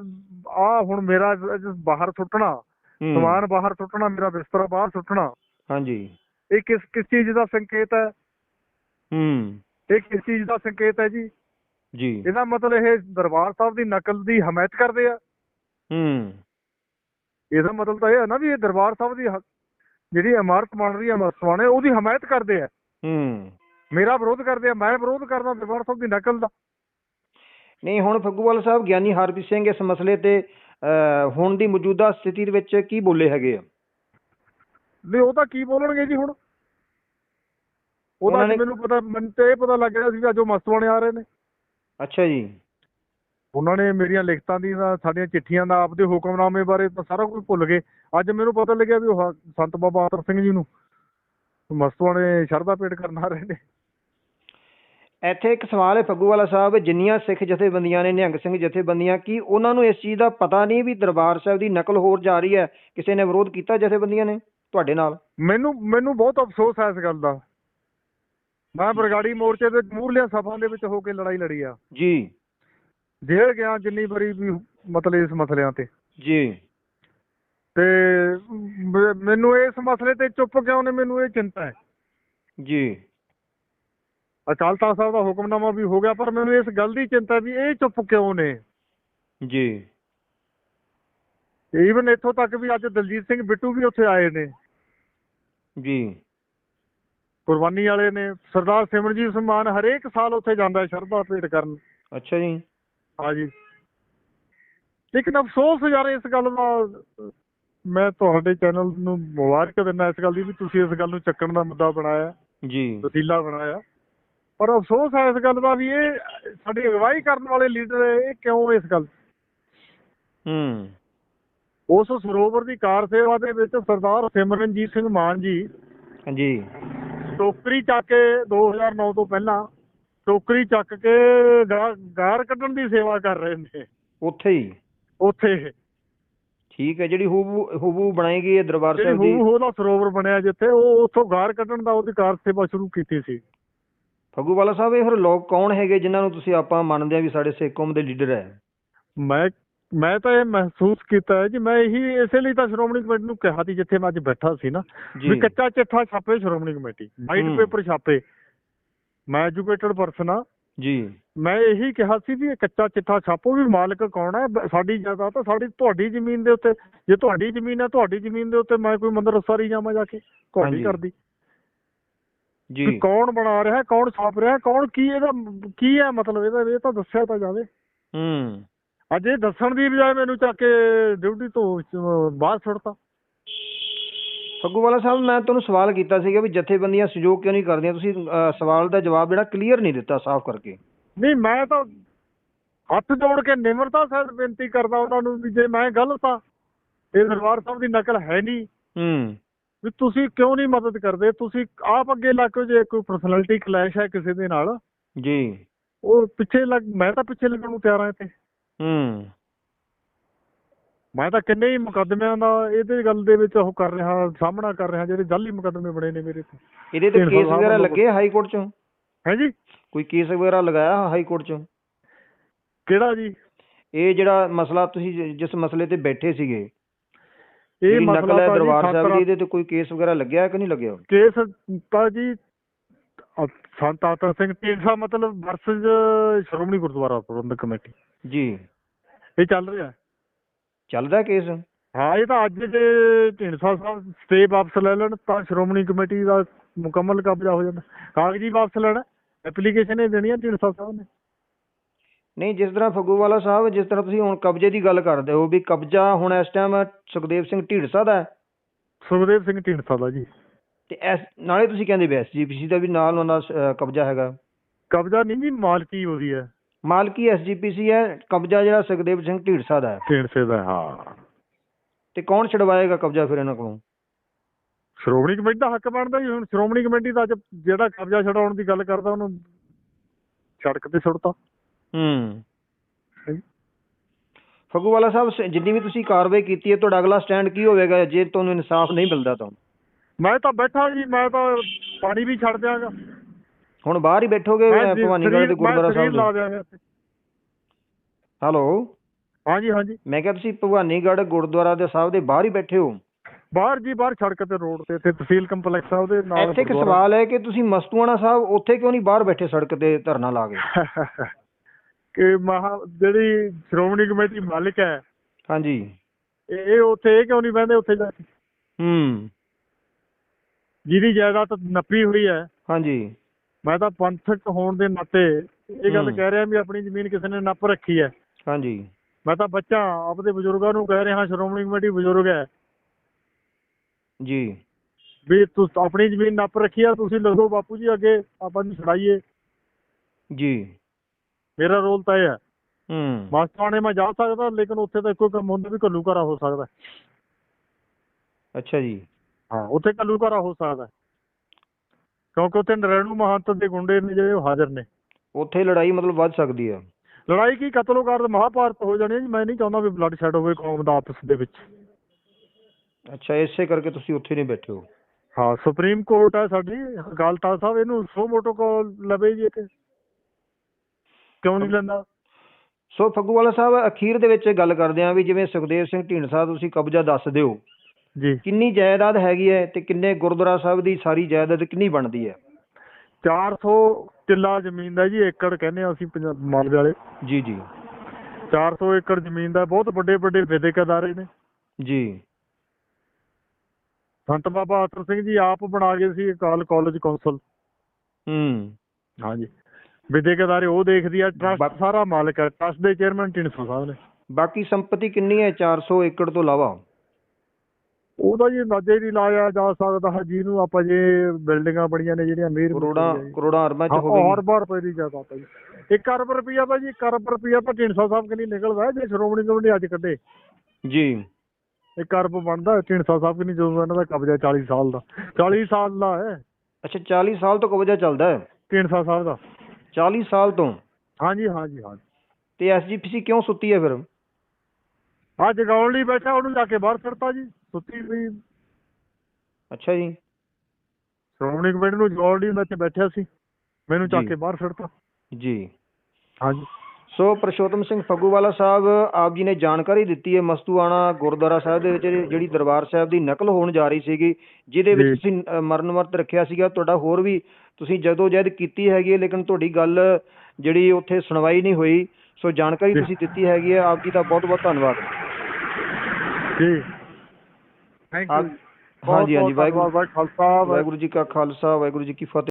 ਆ ਹੁਣ ਮੇਰਾ ਬਾਹਰ ਸੁੱਟਣਾ ਹੂੰ, ਸਮਾਨ ਬਾਹਰ ਸੁੱਟਣਾ ਮੇਰਾ ਬਿਸਤਰਾ ਬਾਹਰ ਸੁੱਟਣਾ। ਹਾਂਜੀ। ਇਹ ਕਿਸ ਕਿਸ ਚੀਜ਼ ਦਾ ਸੰਕੇਤ ਹੈ? ਹੂੰ। ਇਹ ਕਿਸ ਚੀਜ਼ ਦਾ ਸੰਕੇਤ ਹੈ ਜੀ? ਜੀ। ਇਹਦਾ ਮਤਲਬ ਇਹ ਦਰਬਾਰ ਸਾਹਿਬ ਦੀ ਨਕਲ ਦੀ ਹਮਾਇਤ ਕਰਦੇ ਆ। ਹੂੰ। ਇਹਦਾ ਮਤਲਬ ਤਾਂ ਇਹ ਹੈ ਨਾ ਵੀ ਇਹ ਦਰਬਾਰ ਸਾਹਿਬ ਦੀ ਹ- ਜਿਹੜੀ ਇਮਾਰਤ ਬਣ ਰਹੀ ਹੈ ਮਸਵਾਣੇ ਉਹਦੀ ਹਮਾਇਤ ਕਰਦੇ ਆ। ਹੂੰ। ਮੇਰਾ ਵਿਰੋਧ ਕਰਦੇ ਆ ਮੈਂ ਵਿਰੋਧ ਕਰਦਾ ਦਰਬਾਰ ਸਾਹਿਬ ਦੀ ਨਕਲ ਦਾ। ਨਹੀਂ ਹੁਣ ਫੱਗੂਵਾਲ ਸਾਹਿਬ ਗਿਆਨੀ ਹਰਪ੍ਰੀਤ ਸਿੰਘ ਇਸ ਮਸਲੇ ਤੇ ਹੁਣ ਦੀ ਮੌਜੂਦਾ ਸਥਿਤੀ ਦੇ ਵਿੱਚ ਕੀ ਬੋਲੇ ਹੈਗੇ ਆ? ਨਹੀਂ ਉਹ ਤਾਂ ਕੀ ਬੋਲਣਗੇ ਜੀ ਹੁਣ? ਉਹਦਾ ਮੈਨੂੰ ਪਤਾ ਮੈਨੂੰ ਤੇ ਪਤਾ ਲੱਗ ਰਿਹਾ ਸੀ ਅੱਜ ਉਹ ਮਸਤਵਾਣੇ ਆ ਰਹੇ ਨੇ। ਅੱਛਾ ਜੀ। ਉਹਨਾਂ ਨੇ ਮੇਰੀਆਂ ਲਿਖਤਾਂ ਦੀ ਸਾਡੀਆਂ ਚਿੱਠੀਆਂ ਦਾ ਆਪਦੇ ਹੁਕਮਨਾਮੇ ਬਾਰੇ ਤਾਂ ਸਾਰਾ ਕੁਝ ਭੁੱਲ ਗਏ। ਅੱਜ ਮੈਨੂੰ ਪਤਾ ਲੱਗਿਆ ਵੀ ਉਹ ਸੰਤ ਬਾਬਾ ਆਤਰ ਸਿੰਘ ਜੀ ਨੂੰ ਮਸਤਵਾਣੇ ਸ਼ਰਧਾ ਭੇਟ ਕਰਨ ਆ ਰਹੇ ਨੇ। ਇੱਥੇ ਇੱਕ ਸਵਾਲ ਹੈ ਫੱਗੂਵਾਲਾ ਸਾਹਿਬ ਜਿੰਨੀਆਂ ਸਿੱਖ ਜਥੇਬੰਦੀਆਂ ਨੇ ਨਿਹੰਗ ਸਿੰਘ ਜਥੇਬੰਦੀਆਂ ਕੀ ਉਹਨਾਂ ਨੂੰ ਇਸ ਚੀਜ਼ ਦਾ ਪਤਾ ਨਹੀਂ ਵੀ ਦਰਬਾਰ ਸਾਹਿਬ ਦੀ ਨਕਲ ਹੋਰ ਜਾ ਰਹੀ ਹੈ? ਕਿਸੇ ਨੇ ਵਿਰੋਧ ਕੀਤਾ ਜਥੇਬੰਦੀਆਂ ਨੇ ਤੁਹਾਡੇ ਨਾਲ? ਮੈਨੂੰ ਮੈਨੂੰ ਬਹੁਤ ਅਫਸੋਸ ਹੈ ਇਸ ਗੱਲ ਦਾ। ਮੈਂ ਬਰਗਾੜੀ ਮੋਰਚੇ ਦੇ ਮੂਹਰਲੀਆਂ ਸਫਾਂ ਦੇ ਵਿੱਚ ਹੋ ਕੇ ਲੜਾਈ ਲੜੀ ਆ। ਜੀ। ਜੇਲ੍ਹ ਗਿਆ ਜਿੰਨੀ ਵਾਰੀ ਵੀ ਮਤਲਬ ਇਸ ਮਸਲਿਆਂ ਤੇ। ਜੀ। ਤੇ ਮੈਨੂੰ ਇਸ ਮਸਲੇ ਤੇ ਚੁੱਪ ਕਿਉਂ ਨੇ? ਮੈਨੂੰ ਇਹ ਚਿੰਤਾ ਹੈ। ਜੀ। ਅਕਾਲ ਤਖਤ ਸਾਹਿਬ ਦਾ ਹੁਕਮਨਾਮਾ ਵੀ ਹੋ ਗਿਆ ਪਰ ਮੈਨੂੰ ਇਸ ਗੱਲ ਦੀ ਚਿੰਤਾ ਵੀ ਇਹ ਚੁੱਪ ਕਿਉਂ ਨੇ? ਜੀ। ਈਵਨ ਇੱਥੋਂ ਤੱਕ ਵੀ ਅੱਜ ਦਲਜੀਤ ਸਿੰਘ ਬਿੱਟੂ ਵੀ ਉੱਥੇ ਆਏ ਨੇ। ਜੀ। ਕੁਰਬਾਨੀ ਵਾਲੇ ਨੇ ਸਰਦਾਰ ਸਿਮਰਜੀਤ ਸਿੰਘ ਮਾਨ ਹਰੇਕ ਸਾਲ ਉੱਥੇ ਜਾਂਦਾ ਹੈ ਸ਼ਰਧਾ ਭੇਟ ਕਰਨ। ਅੱਛਾ ਜੀ। ਹਾਂਜੀ ਲੇਕਿਨ ਅਫਸੋਸ ਯਾਰ ਇਸ ਗੱਲ ਦਾ ਮੈਂ ਤੁਹਾਡੇ ਚੈਨਲ ਨੂੰ ਮੁਬਾਰਕ ਦਿੰਦਾ ਇਸ ਗੱਲ ਦੀ ਵੀ ਤੁਸੀਂ ਇਸ ਗੱਲ ਨੂੰ ਚੱਕਣ ਦਾ ਮੁੱਦਾ ਬਣਾਇਆ। ਜੀ। ਵਸੀਲਾ ਬਣਾਇਆ। ਪਰ ਅਫਸੋਸ ਹੈ ਇਸ ਗੱਲ ਦਾ ਵੀ ਇਹ ਸਾਡੀ ਅਗਵਾਈ ਕਰਨ ਵਾਲੇ ਲੀਡਰ ਇਹ ਕਿਉਂ ਇਸ ਗੱਲ ਹੂੰ। ਉਸ ਸਰੋਵਰ ਦੀ ਕਾਰ ਸੇਵਾ ਦੇ ਵਿੱਚ ਸਰਦਾਰ ਸਿਮਰਨਜੀਤ ਸਿੰਘ ਮਾਨ ਜੀ ਹਾਂਜੀ ਟੋਕਰੀ ਚੱਕ ਕੇ 2009 ਤੋਂ ਪਹਿਲਾਂ ਟੋਕਰੀ ਚੱਕ ਕੇ ਗਾਰ ਕੱਢਣ ਦੀ ਸੇਵਾ ਕਰ ਰਹੇ ਨੇ। ਉੱਥੇ ਹੀ? ਉੱਥੇ। ਠੀਕ ਹੈ ਜਿਹੜੀ ਹੂਬੂ ਹੂਬੂ ਬਣਾਈ ਗਈ ਹੈ ਦਰਬਾਰ ਸਾਹਿਬ ਦੀ? ਹੂ ਹੂ ਦਾ ਸਰੋਵਰ ਬਣਿਆ ਜਿੱਥੇ ਉਹ ਉੱਥੋਂ ਗਾਰ ਕੱਢਣ ਦਾ ਉਹਦੀ ਕਾਰ ਸੇਵਾ ਸ਼ੁਰੂ ਕੀਤੀ ਸੀ। ਫੱਗੂਵਾਲਾ ਸਾਹਿਬ ਇਹ ਫਿਰ ਲੋਕ ਕੌਣ ਹੈਗੇ ਜਿਨ੍ਹਾਂ ਨੂੰ ਤੁਸੀਂ ਆਪਾਂ ਮੰਨਦੇ ਆ ਵੀ ਸਾਡੇ ਸਿੱਖ ਕੌਮ ਦੇ ਲੀਡਰ ਹੈ? ਮੈਂ ਮੈਂ ਤਾਂ ਇਹ ਮਹਿਸੂਸ ਕੀਤਾ ਹੈ ਜੀ ਮੈਂ ਇਹੀ ਇਸੇ ਲਈ ਤਾਂ ਸ਼੍ਰੋਮਣੀ ਕਮੇਟੀ ਨੂੰ ਕਿਹਾ ਸੀ ਜਿੱਥੇ ਮੈਂ ਅੱਜ ਬੈਠਾ ਸੀ ਨਾ ਵੀ ਕੱਚਾ ਚਿੱਠਾ ਛਾਪੇ ਸ਼੍ਰੋਮਣੀ ਕਮੇਟੀ ਵਾਈਟ। ਪੇਪਰ ਛਾਪੇ। ਮੈਂ ਐਜੂਕੇਟਡ ਪਰਸਨ ਆ ਜੀ। ਮੈਂ ਇਹੀ ਕਿਹਾ ਸੀ ਵੀ ਇਹ ਕੱਚਾ ਚਿੱਠਾ ਛਾਪੋ ਵੀ ਮਾਲਕ ਕੌਣ ਹੈ ਸਾਡੀ ਜਾਇਦਾਦ ਤਾਂ ਸਾਡੀ ਤੁਹਾਡੀ ਜ਼ਮੀਨ ਦੇ ਉੱਤੇ ਜੇ ਤੁਹਾਡੀ ਜ਼ਮੀਨ ਹੈ ਤੁਹਾਡੀ ਜ਼ਮੀਨ ਦੇ ਉੱਤੇ ਮੈਂ ਕੋਈ ਮੰਦਰ ਉਸਾਰੀ ਜਾਵਾਂ ਜਾ ਕੇ ਤੁਹਾਡੀ। ਕਰਦੀ ਜੀ। ਵੀ ਕੌਣ ਬਣਾ ਰਿਹਾ ਕੌਣ ਛਾਪ ਰਿਹਾ ਕੌਣ ਕੀ ਇਹਦਾ ਕੀ ਹੈ ਮਤਲਬ ਇਹਦਾ ਇਹ ਤਾਂ ਦੱਸਿਆ ਤਾਂ ਜਾਵੇ। ਹੂੰ। ਅੱਜ ਇਹ ਦੱਸਣ ਦੀ ਬਜਾਏ ਮੈਨੂੰ ਚੱਕ ਕੇ ਡਿਊਟੀ ਤੋਂ ਬਾਹਰ ਛੱਡਤਾ ਫੱਗੂਵਾਲਾ ਸਾਹਿਬ ਮੈਂ ਤੁਹਾਨੂੰ ਸਵਾਲ ਕੀਤਾ ਸੀਗਾ ਵੀ ਜਥੇਬੰਦੀਆਂ ਸਹਿਯੋਗ ਕਿਉਂ ਨਹੀਂ ਕਰਦੀਆਂ? ਤੁਸੀਂ ਸਵਾਲ ਦਾ ਜਵਾਬ ਜਿਹੜਾ ਕਲੀਅਰ ਨਹੀਂ ਦਿੱਤਾ ਸਾਫ਼ ਕਰਕੇ। ਨਹੀਂ ਮੈਂ ਤਾਂ ਹੱਥ ਜੋੜ ਕੇ ਨਿਮਰਤਾ ਸਹਿਤ ਬੇਨਤੀ ਕਰਦਾ ਉਹਨਾਂ ਨੂੰ ਵੀ ਜੇ ਮੈਂ ਗਲਤ ਆ ਇਹ ਦਰਬਾਰ ਸਾਹਿਬ ਦੀ ਨਕਲ ਹੈ ਨਹੀਂ। ਹੂੰ। ਵੀ ਤੁਸੀਂ ਕਿਉਂ ਨਹੀਂ ਮਦਦ ਕਰਦੇ? ਤੁਸੀਂ ਆਪ ਅੱਗੇ ਲੱਗ ਕੇ ਜੇ ਕੋਈ ਪਰਸਨੈਲਿਟੀ ਕਲੈਸ਼ ਹੈ ਕਿਸੇ ਦੇ ਨਾਲ। ਜੀ। ਉਹ ਪਿੱਛੇ ਲੱਗ ਮੈਂ ਤਾਂ ਪਿੱਛੇ ਲੱਗਣ ਨੂੰ ਤਿਆਰ ਹਾਂ ਇੱਥੇ। ਹੂੰ। ਮੈਂ ਤਾਂ ਕਿੰਨੇ ਹੀ ਮੁਕੱਦਮਿਆਂ ਦਾ ਇਹਦੇ ਗੱਲ ਦੇ ਵਿੱਚ ਉਹ ਕਰ ਰਿਹਾ ਸਾਹਮਣਾ ਕਰ ਰਿਹਾ ਜਿਹੜੇ ਜਾਲੀ ਮੁਕੱਦਮੇ ਬਣੇ ਨੇ ਮੇਰੇ ਤੇ ਇਹਦੇ ਤੇ ਕੇਸ ਵਗੈਰਾ ਲੱਗੇ ਹਾਈ ਕੋਰਟ ਚੋਂ? ਹੈ ਜੀ? ਕੋਈ ਕੇਸ ਵਗੈਰਾ ਲਗਾਇਆ ਹਾਈ ਕੋਰਟ ਚੋਂ? ਕਿਹੜਾ ਜੀ? ਇਹ ਜਿਹੜਾ ਮਸਲਾ ਤੁਸੀਂ ਜਿਸ ਮਸਲੇ ਤੇ ਬੈਠੇ ਸੀਗੇ ਇਹ ਜਿਹੜੀ ਮਸਲਾ ਹੈ ਤਾਂ ਜੀ ਦਰਬਾਰ ਸਾਹਿਬ ਦੀ ਇਹਦੇ ਤੇ ਕੋਈ ਕੇਸ ਵਗੈਰਾ ਲੱਗਿਆ ਕਿ ਨਹੀਂ ਲੱਗਿਆ? ਕੇਸ ਤਾਂ ਜੀ ਅ- ਸੰਤ ਆਤਰ ਸਿੰਘ ਢੀਂਡਸਾ ਮਤਲਬ ਵਰਸਸ ਸ਼੍ਰੋਮਣੀ ਗੁਰਦੁਆਰਾ ਪ੍ਰਬੰਧਕ ਕਮੇਟੀ। ਜੀ। ਇਹ ਚੱਲ ਰਿਹਾ ਚੱਲਦਾ ਕੇਸ? ਹਾਂ ਇਹ ਤਾਂ ਅੱਜ ਜੇ ਢੀਂਡਸਾ ਸਾਹਿਬ ਸਟੇ ਵਾਪਸ ਲੈ ਲੈਣ ਤਾਂ ਸ਼੍ਰੋਮਣੀ ਕਮੇਟੀ ਦਾ ਮੁਕੰਮਲ ਕਬਜ਼ਾ ਹੋ ਜਾਂਦਾ। ਕਾਗਜ਼ੀ ਵਾਪਸ ਲੈਣਾ ਐਪਲੀਕੇਸ਼ਨ ਇਹ ਦੇਣੀ ਹੈ ਢੀਂਡਸਾ ਸਾਹਿਬ ਨੇ। ਨਹੀਂ ਜਿਸ ਤਰ੍ਹਾਂ ਫੱਗੂਵਾਲਾ ਸਾਹਿਬ ਜਿਸ ਤਰ੍ਹਾਂ ਤੁਸੀਂ ਹੁਣ ਕਬਜ਼ੇ ਦੀ ਗੱਲ ਕਰਦੇ ਹੋ ਵੀ ਕਬਜ਼ਾ ਹੁਣ ਇਸ ਟਾਈਮ ਸੁਖਦੇਵ ਸਿੰਘ ਢੀਂਡਸਾ ਦਾ ਹੈ। ਸੁਖਦੇਵ ਸਿੰਘ ਢੀਂਡਸਾ ਦਾ ਜੀ। ਤੇ ਇਸ ਨਾਲੇ ਤੁਸੀਂ ਕਹਿੰਦੇ ਵੀ ਐਸਜੀਪੀਸੀ ਦਾ ਵੀ ਨਾਲ ਉਹਨਾਂ ਦਾ ਅਹ, ਕਬਜ਼ਾ ਹੈਗਾ। ਕਬਜ਼ਾ ਨਹੀਂ ਜੀ ਮਾਲਕੀ ਉਹਦੀ ਹੈ। ਮਾਲਕੀ ਐਸਜੀਪੀਸੀ ਹੈ ਕਬਜ਼ਾ ਜਿਹੜਾ ਸੁਖਦੇਵ ਸਿੰਘ ਢੀਂਡਸਾ ਦਾ ਹੈ। ਢੀਂਡਸੇ ਦਾ ਹਾਂ। ਤੇ ਕੌਣ ਛਡਵਾਏਗਾ ਕਬਜ਼ਾ ਫਿਰ ਇਹਨਾਂ ਕੋਲੋਂ? ਸ਼੍ਰੋਮਣੀ ਕਮੇਟੀ ਦਾ ਹੱਕ ਬਣਦਾ ਜੀ ਹੁਣ ਸ਼੍ਰੋਮਣੀ ਕਮੇਟੀ ਦਾ ਅੱਜ ਜਿਹੜਾ ਕਬਜ਼ਾ ਛਡਾਉਣ ਦੀ ਗੱਲ ਕਰਦਾ ਉਹਨੂੰ ਸੜਕ ਤੇ ਸੁੱਟਤਾ। ਹੂੰ। ਫੱਗੂਵਾਲਾ ਸਾਹਿਬ ਜਿੰਨੀ ਵੀ ਤੁਸੀਂ ਕਾਰਵਾਈ ਕੀਤੀ ਹੈ ਤੁਹਾਡਾ ਅਗਲਾ ਸਟੈਂਡ ਕੀ ਹੋਵੇਗਾ ਜੇ ਤੁਹਾਨੂੰ ਇਨਸਾਫ ਨਹੀਂ ਮਿਲਦਾ ਤਾਂ ਮੈਂ ਤਾਂ ਬੈਠਾ ਜੀ ਮੈਂ ਤਾਂ ਪਾਣੀ ਵੀ ਛੱਡ ਦਿਆਂਗਾ। ਹੁਣ ਬਾਹਰ ਹੀ ਬੈਠੋਗੇ ਭਵਾਨੀਗੜ੍ਹ ਦੇ ਗੁਰਦੁਆਰਾ ਸਾਹਿਬ ਦੇ। ਹੈਲੋ? ਹਾਂਜੀ ਹਾਂਜੀ। ਮੈਂ ਕਿਹਾ ਤੁਸੀਂ ਭਵਾਨੀਗੜ੍ਹ ਗੁਰਦੁਆਰਾ ਦੇ ਸਾਹਿਬ ਦੇ ਬਾਹਰ ਹੀ ਬੈਠੇ ਹੋ? ਬਾਹਰ ਜੀ ਬਾਹਰ ਸੜਕ ਤੇ ਰੋਡ ਤੇ ਇੱਥੇ ਤਹਿਸੀਲ ਕੰਪਲੈਕਸ ਆ ਉਹਦੇ ਨਾਲ ਇੱਥੇ ਇੱਕ। ਸਵਾਲ ਹੈ ਕਿ ਤੁਸੀਂ ਮਸਤੂਆਣਾ ਸਾਹਿਬ ਉੱਥੇ ਕਿਉਂ ਨਹੀਂ ਬਾਹਰ ਬੈਠੇ ਸੜਕ ਤੇ ਧਰਨਾ ਲਾ ਕੇ? [laughs] ਕਿ ਮਹਾ ਜਿਹੜੀ ਸ਼੍ਰੋਮਣੀ ਕਮੇਟੀ ਮਾਲਕ ਹੈ ਹਾਂਜੀ। ਇਹ ਉੱਥੇ ਇਹ ਕਿਉਂ ਨਹੀਂ ਬਹਿੰਦੇ ਉੱਥੇ ਜਾ ਕੇ? ਹੂੰ। ਜਿਹਦੀ ਜਾਇਦਾਦ ਨੱਪੀ ਹੋਈ ਹੈ। ਹਾਂਜੀ। ਮੈਂ ਤਾਂ ਪੰਥਕ ਹੋਣ ਦੇ ਨਾਤੇ ਇਹ ਗੱਲ। ਕਹਿ ਰਿਹਾ ਵੀ ਆਪਣੀ ਜ਼ਮੀਨ ਕਿਸੇ ਨੇ ਨੱਪ ਰੱਖੀ ਹੈ। ਹਾਂਜੀ। ਮੈਂ ਤਾਂ ਬੱਚਾ ਆਪਦੇ ਬਜ਼ੁਰਗਾਂ ਨੂੰ ਕਹਿ ਰਿਹਾ ਸ਼੍ਰੋਮਣੀ ਕਮੇਟੀ ਬਜ਼ੁਰਗ ਹੈ। ਜੀ। ਵੀ ਤੁਸੀਂ ਆਪਣੀ ਜ਼ਮੀਨ ਨੱਪ ਰੱਖੀ ਆ ਤੁਸੀਂ ਲੱਗੋ ਬਾਪੂ ਜੀ ਅੱਗੇ ਆਪਾਂ ਨੂੰ ਛੜਾਈਏ ਜੀ। ਮੇਰਾ ਰੋਲ ਤਾਂ ਇਹ ਹੈ। ਹੂੰ। ਮਾਸਟਰਾਣੇ ਮੈਂ ਜਾ ਸਕਦਾ ਲੇਕਿਨ ਉੱਥੇ ਤਾਂ ਇੱਕੋ ਕੰਮ ਹੁੰਦਾ ਵੀ ਘੱਲੂ ਘਰਾ ਹੋ ਸਕਦਾ। ਅੱਛਾ ਜੀ। ਹਾਂ ਉੱਥੇ ਘੱਲੂ ਘਰਾ ਹੋ ਸਕਦਾ। ਕਿਉਂਕਿ ਉੱਥੇ ਨਰੈਣੂ ਮਹੰਤ ਦੇ ਗੁੰਡੇ ਨੇ ਜਿਹੜੇ ਉਹ ਹਾਜ਼ਰ ਨੇ। ਉੱਥੇ ਲੜਾਈ ਮਤਲਬ ਵੱਧ ਸਕਦੀ ਹੈ ਲੜਾਈ ਕੀ ਕਤਲੋਗਾਰ ਮਹਾਭਾਰਤ ਹੋ ਜਾਣੀ ਹੈ ਜੀ। ਮੈਂ ਨਹੀਂ ਚਾਹੁੰਦਾ ਵੀ ਬਲੱਡ ਸ਼ੈਡ ਹੋਵੇ ਕੌਮ ਦਾ ਆਪਸ ਦੇ ਵਿੱਚ। ਅੱਛਾ ਇਸੇ ਕਰਕੇ ਤੁਸੀਂ ਉੱਥੇ ਨਹੀਂ ਬੈਠੇ ਹੋ। ਹਾਂ ਸੁਪਰੀਮ ਕੋਰਟ ਹੈ ਸਾਡੀ। ਅਕਾਲ ਤਖਤ ਸਾਹਿਬ ਇਹਨੂੰ ਸੋ ਪ੍ਰੋਟੋਕਾਲ ਲਵੇ ਜੀ ਇੱਥੇ। ਕਿਉਂ ਨਹੀਂ ਲੈਂਦਾ? ਸੋ ਫੱਗੂਵਾਲਾ ਸਾਹਿਬ ਅਖੀਰ ਦੇ ਵਿੱਚ ਗੱਲ ਕਰਦੇ ਹਾਂ ਵੀ ਜਿਵੇਂ ਸੁਖਦੇਵ ਸਿੰਘ ਢੀਂਡਸਾ ਤੁਸੀਂ ਕਬਜ਼ਾ ਦੱਸ ਦਿਓ। ਜੀ। ਕਿੰਨੀ ਜਾਇਦਾਦ ਹੈਗੀ ਹੈ ਤੇ ਕਿੰਨੇ ਗੁਰਦੁਆਰਾ ਸਾਹਿਬ ਦੀ ਸਾਰੀ ਜਾਇਦਾਦ ਕਿੰਨੀ ਬਣਦੀ ਹੈ? 400 ਕਿੱਲਾ ਜ਼ਮੀਨ ਦਾ ਜੀ ਏਕੜ ਕਹਿੰਦੇ ਆ ਅਸੀਂ ਪੰਜਾਬ ਮਾਲਵੇ ਵਾਲੇ। ਜੀ ਜੀ। 400 ਏਕੜ ਜ਼ਮੀਨ ਦਾ ਬਹੁਤ ਵੱਡੇ ਵੱਡੇ ਵਿਦਿਅਕ ਅਦਾਰੇ ਨੇ। ਜੀ। ਸੰਤ ਬਾਬਾ ਆਤਰ ਸਿੰਘ ਜੀ ਆਪ ਬਣਾ ਗਏ ਸੀ ਅਕਾਲ ਕਾਲਜ ਕੌਂਸਲ। ਹੂੰ। ਹਾਂਜੀ। ਵਿਦਿਅਕ ਅਦਾਰੇ ਉਹ ਦੇਖਦੀ ਆ ਟਰਸਟ ਸਾਰਾ ਮਾਲਕ ਹੈ ਟਰਸਟ ਦੇ ਚੇਅਰਮੈਨ ਢੀਂਡਸਾ ਸਾਹਿਬ ਨੇ। ਬਾਕੀ ਸੰਪਤੀ ਕਿੰਨੀ ਹੈ? 400 ਏਕੜ ਤੋਂ ਇਲਾਵਾ? ਉਹਦਾ ਜੀ ਅੰਦਾਜ਼ਾ ਹੀ ਨਹੀਂ ਲਾਇਆ ਜਾ ਸਕਦਾ ਜਿਹਨੂੰ ਆਪਾਂ ਜੇ ਬਿਲਡਿੰਗਾਂ ਬਣੀਆਂ ਨੇ ਜਿਹੜੀਆਂ ਅਮੀਰ ਕਰੋੜਾਂ ਕਰੋੜਾਂ ਅਰਬਾਂ ਚ ਹਾਂ ਹੋਵੇਗੀ। ਹਰ ਬਾਰ ਰੁਪਏ ਦੀ ਜ਼ਿਆਦਾ ਜੀ। 1 ਅਰਬ ਰੁਪਈਆ ਤਾਂ ਜੀ 1 ਅਰਬ ਰੁਪਈਆ ਤਾਂ ਢੀਂਡਸਾ ਸਾਹਿਬ ਕਿ ਨਹੀਂ ਨਿਕਲਦਾ ਜੇ ਸ਼੍ਰੋਮਣੀ ਕਮੇਟੀ ਅੱਜ ਕੱਢੇ। ਜੀ। 1 ਅਰਬ ਬਣਦਾ ਢੀਂਡਸਾ ਸਾਹਿਬ ਕਿ ਨਹੀਂ ਜਦੋਂ ਇਹਨਾਂ ਦਾ ਕਬਜ਼ਾ 40 ਸਾਲ ਦਾ। 40 ਸਾਲ ਦਾ ਹੈ। ਅੱਛਾ 40 ਸਾਲ ਤੋਂ ਕਬਜ਼ਾ ਚੱਲਦਾ ਹੈ? ਢੀਂਡਸਾ ਸਾਹਿਬ ਦਾ। 40 ਸਾਲ ਤੋਂ। ਹਾਂਜੀ ਹਾਂਜੀ ਹਾਂਜੀ। ਤੇ ਐਸਜੀਪੀਸੀ ਕਿਉਂ ਸੁੱਤੀ ਹੈ ਫਿਰ? ਆ ਜਗਾਉਣ ਲਈ ਬੈਠਾ ਉਹਨੂੰ ਜਾ ਕੇ ਬਾਹਰ ਛੱਡਤਾ ਜੀ ਸੁੱਤੀ ਵੀ। ਅੱਛਾ ਜੀ। ਸ਼੍ਰੋਮਣੀ ਕਮੇਟੀ ਨੂੰ ਜਗਾਉਣ ਲਈ ਮੈਂ ਇੱਥੇ ਬੈਠਿਆ ਸੀ। ਮੈਨੂੰ ਚੱਕ। ਕੇ ਬਾਹਰ ਸੁੱਟਤਾ ਜੀ। ਹਾਂਜੀ। ਸੋ ਪ੍ਰਸ਼ੋਤਮ ਸਿੰਘ ਫੱਗੂਵਾਲਾ ਸਾਹਿਬ ਆਪ ਜੀ ਨੇ ਜਾਣਕਾਰੀ ਦਿੱਤੀ ਹੈ ਮਸਤੂਆਣਾ ਗੁਰਦੁਆਰਾ ਸਾਹਿਬ ਦੇ ਵਿੱਚ ਜਿਹੜੀ ਦਰਬਾਰ ਸਾਹਿਬ ਦੀ ਨਕਲ ਹੋਣ ਜਾ ਰਹੀ ਸੀਗੀ ਜਿਹਦੇ ਵਿੱਚ। ਤੁਸੀਂ ਮਰਨ ਵਰਤ ਰੱਖਿਆ ਸੀਗਾ ਤੁਹਾਡਾ ਹੋਰ ਵੀ ਤੁਸੀਂ ਜਦੋਂ ਜਦ ਕੀਤੀ ਹੈਗੀ ਹੈ ਲੇਕਿਨ ਤੁਹਾਡੀ ਗੱਲ ਜਿਹੜੀ ਉੱਥੇ ਸੁਣਵਾਈ ਨਹੀਂ ਹੋਈ ਸੋ ਜਾਣਕਾਰੀ। ਤੁਸੀਂ ਦਿੱਤੀ ਹੈਗੀ ਹੈ ਆਪ ਜੀ ਦਾ ਬਹੁਤ ਬਹੁਤ ਧੰਨਵਾਦ। ਜੀ। ਥੈਂਕ ਯੂ ਹਾਂਜੀ, ਹਾਂਜੀ, ਵਾਹਿਗੁਰੂ ਜੀ ਕਾ ਖਾਲਸਾ ਵਾਹਿਗੁਰੂ ਜੀ ਕੀ ਫਤਿਹ।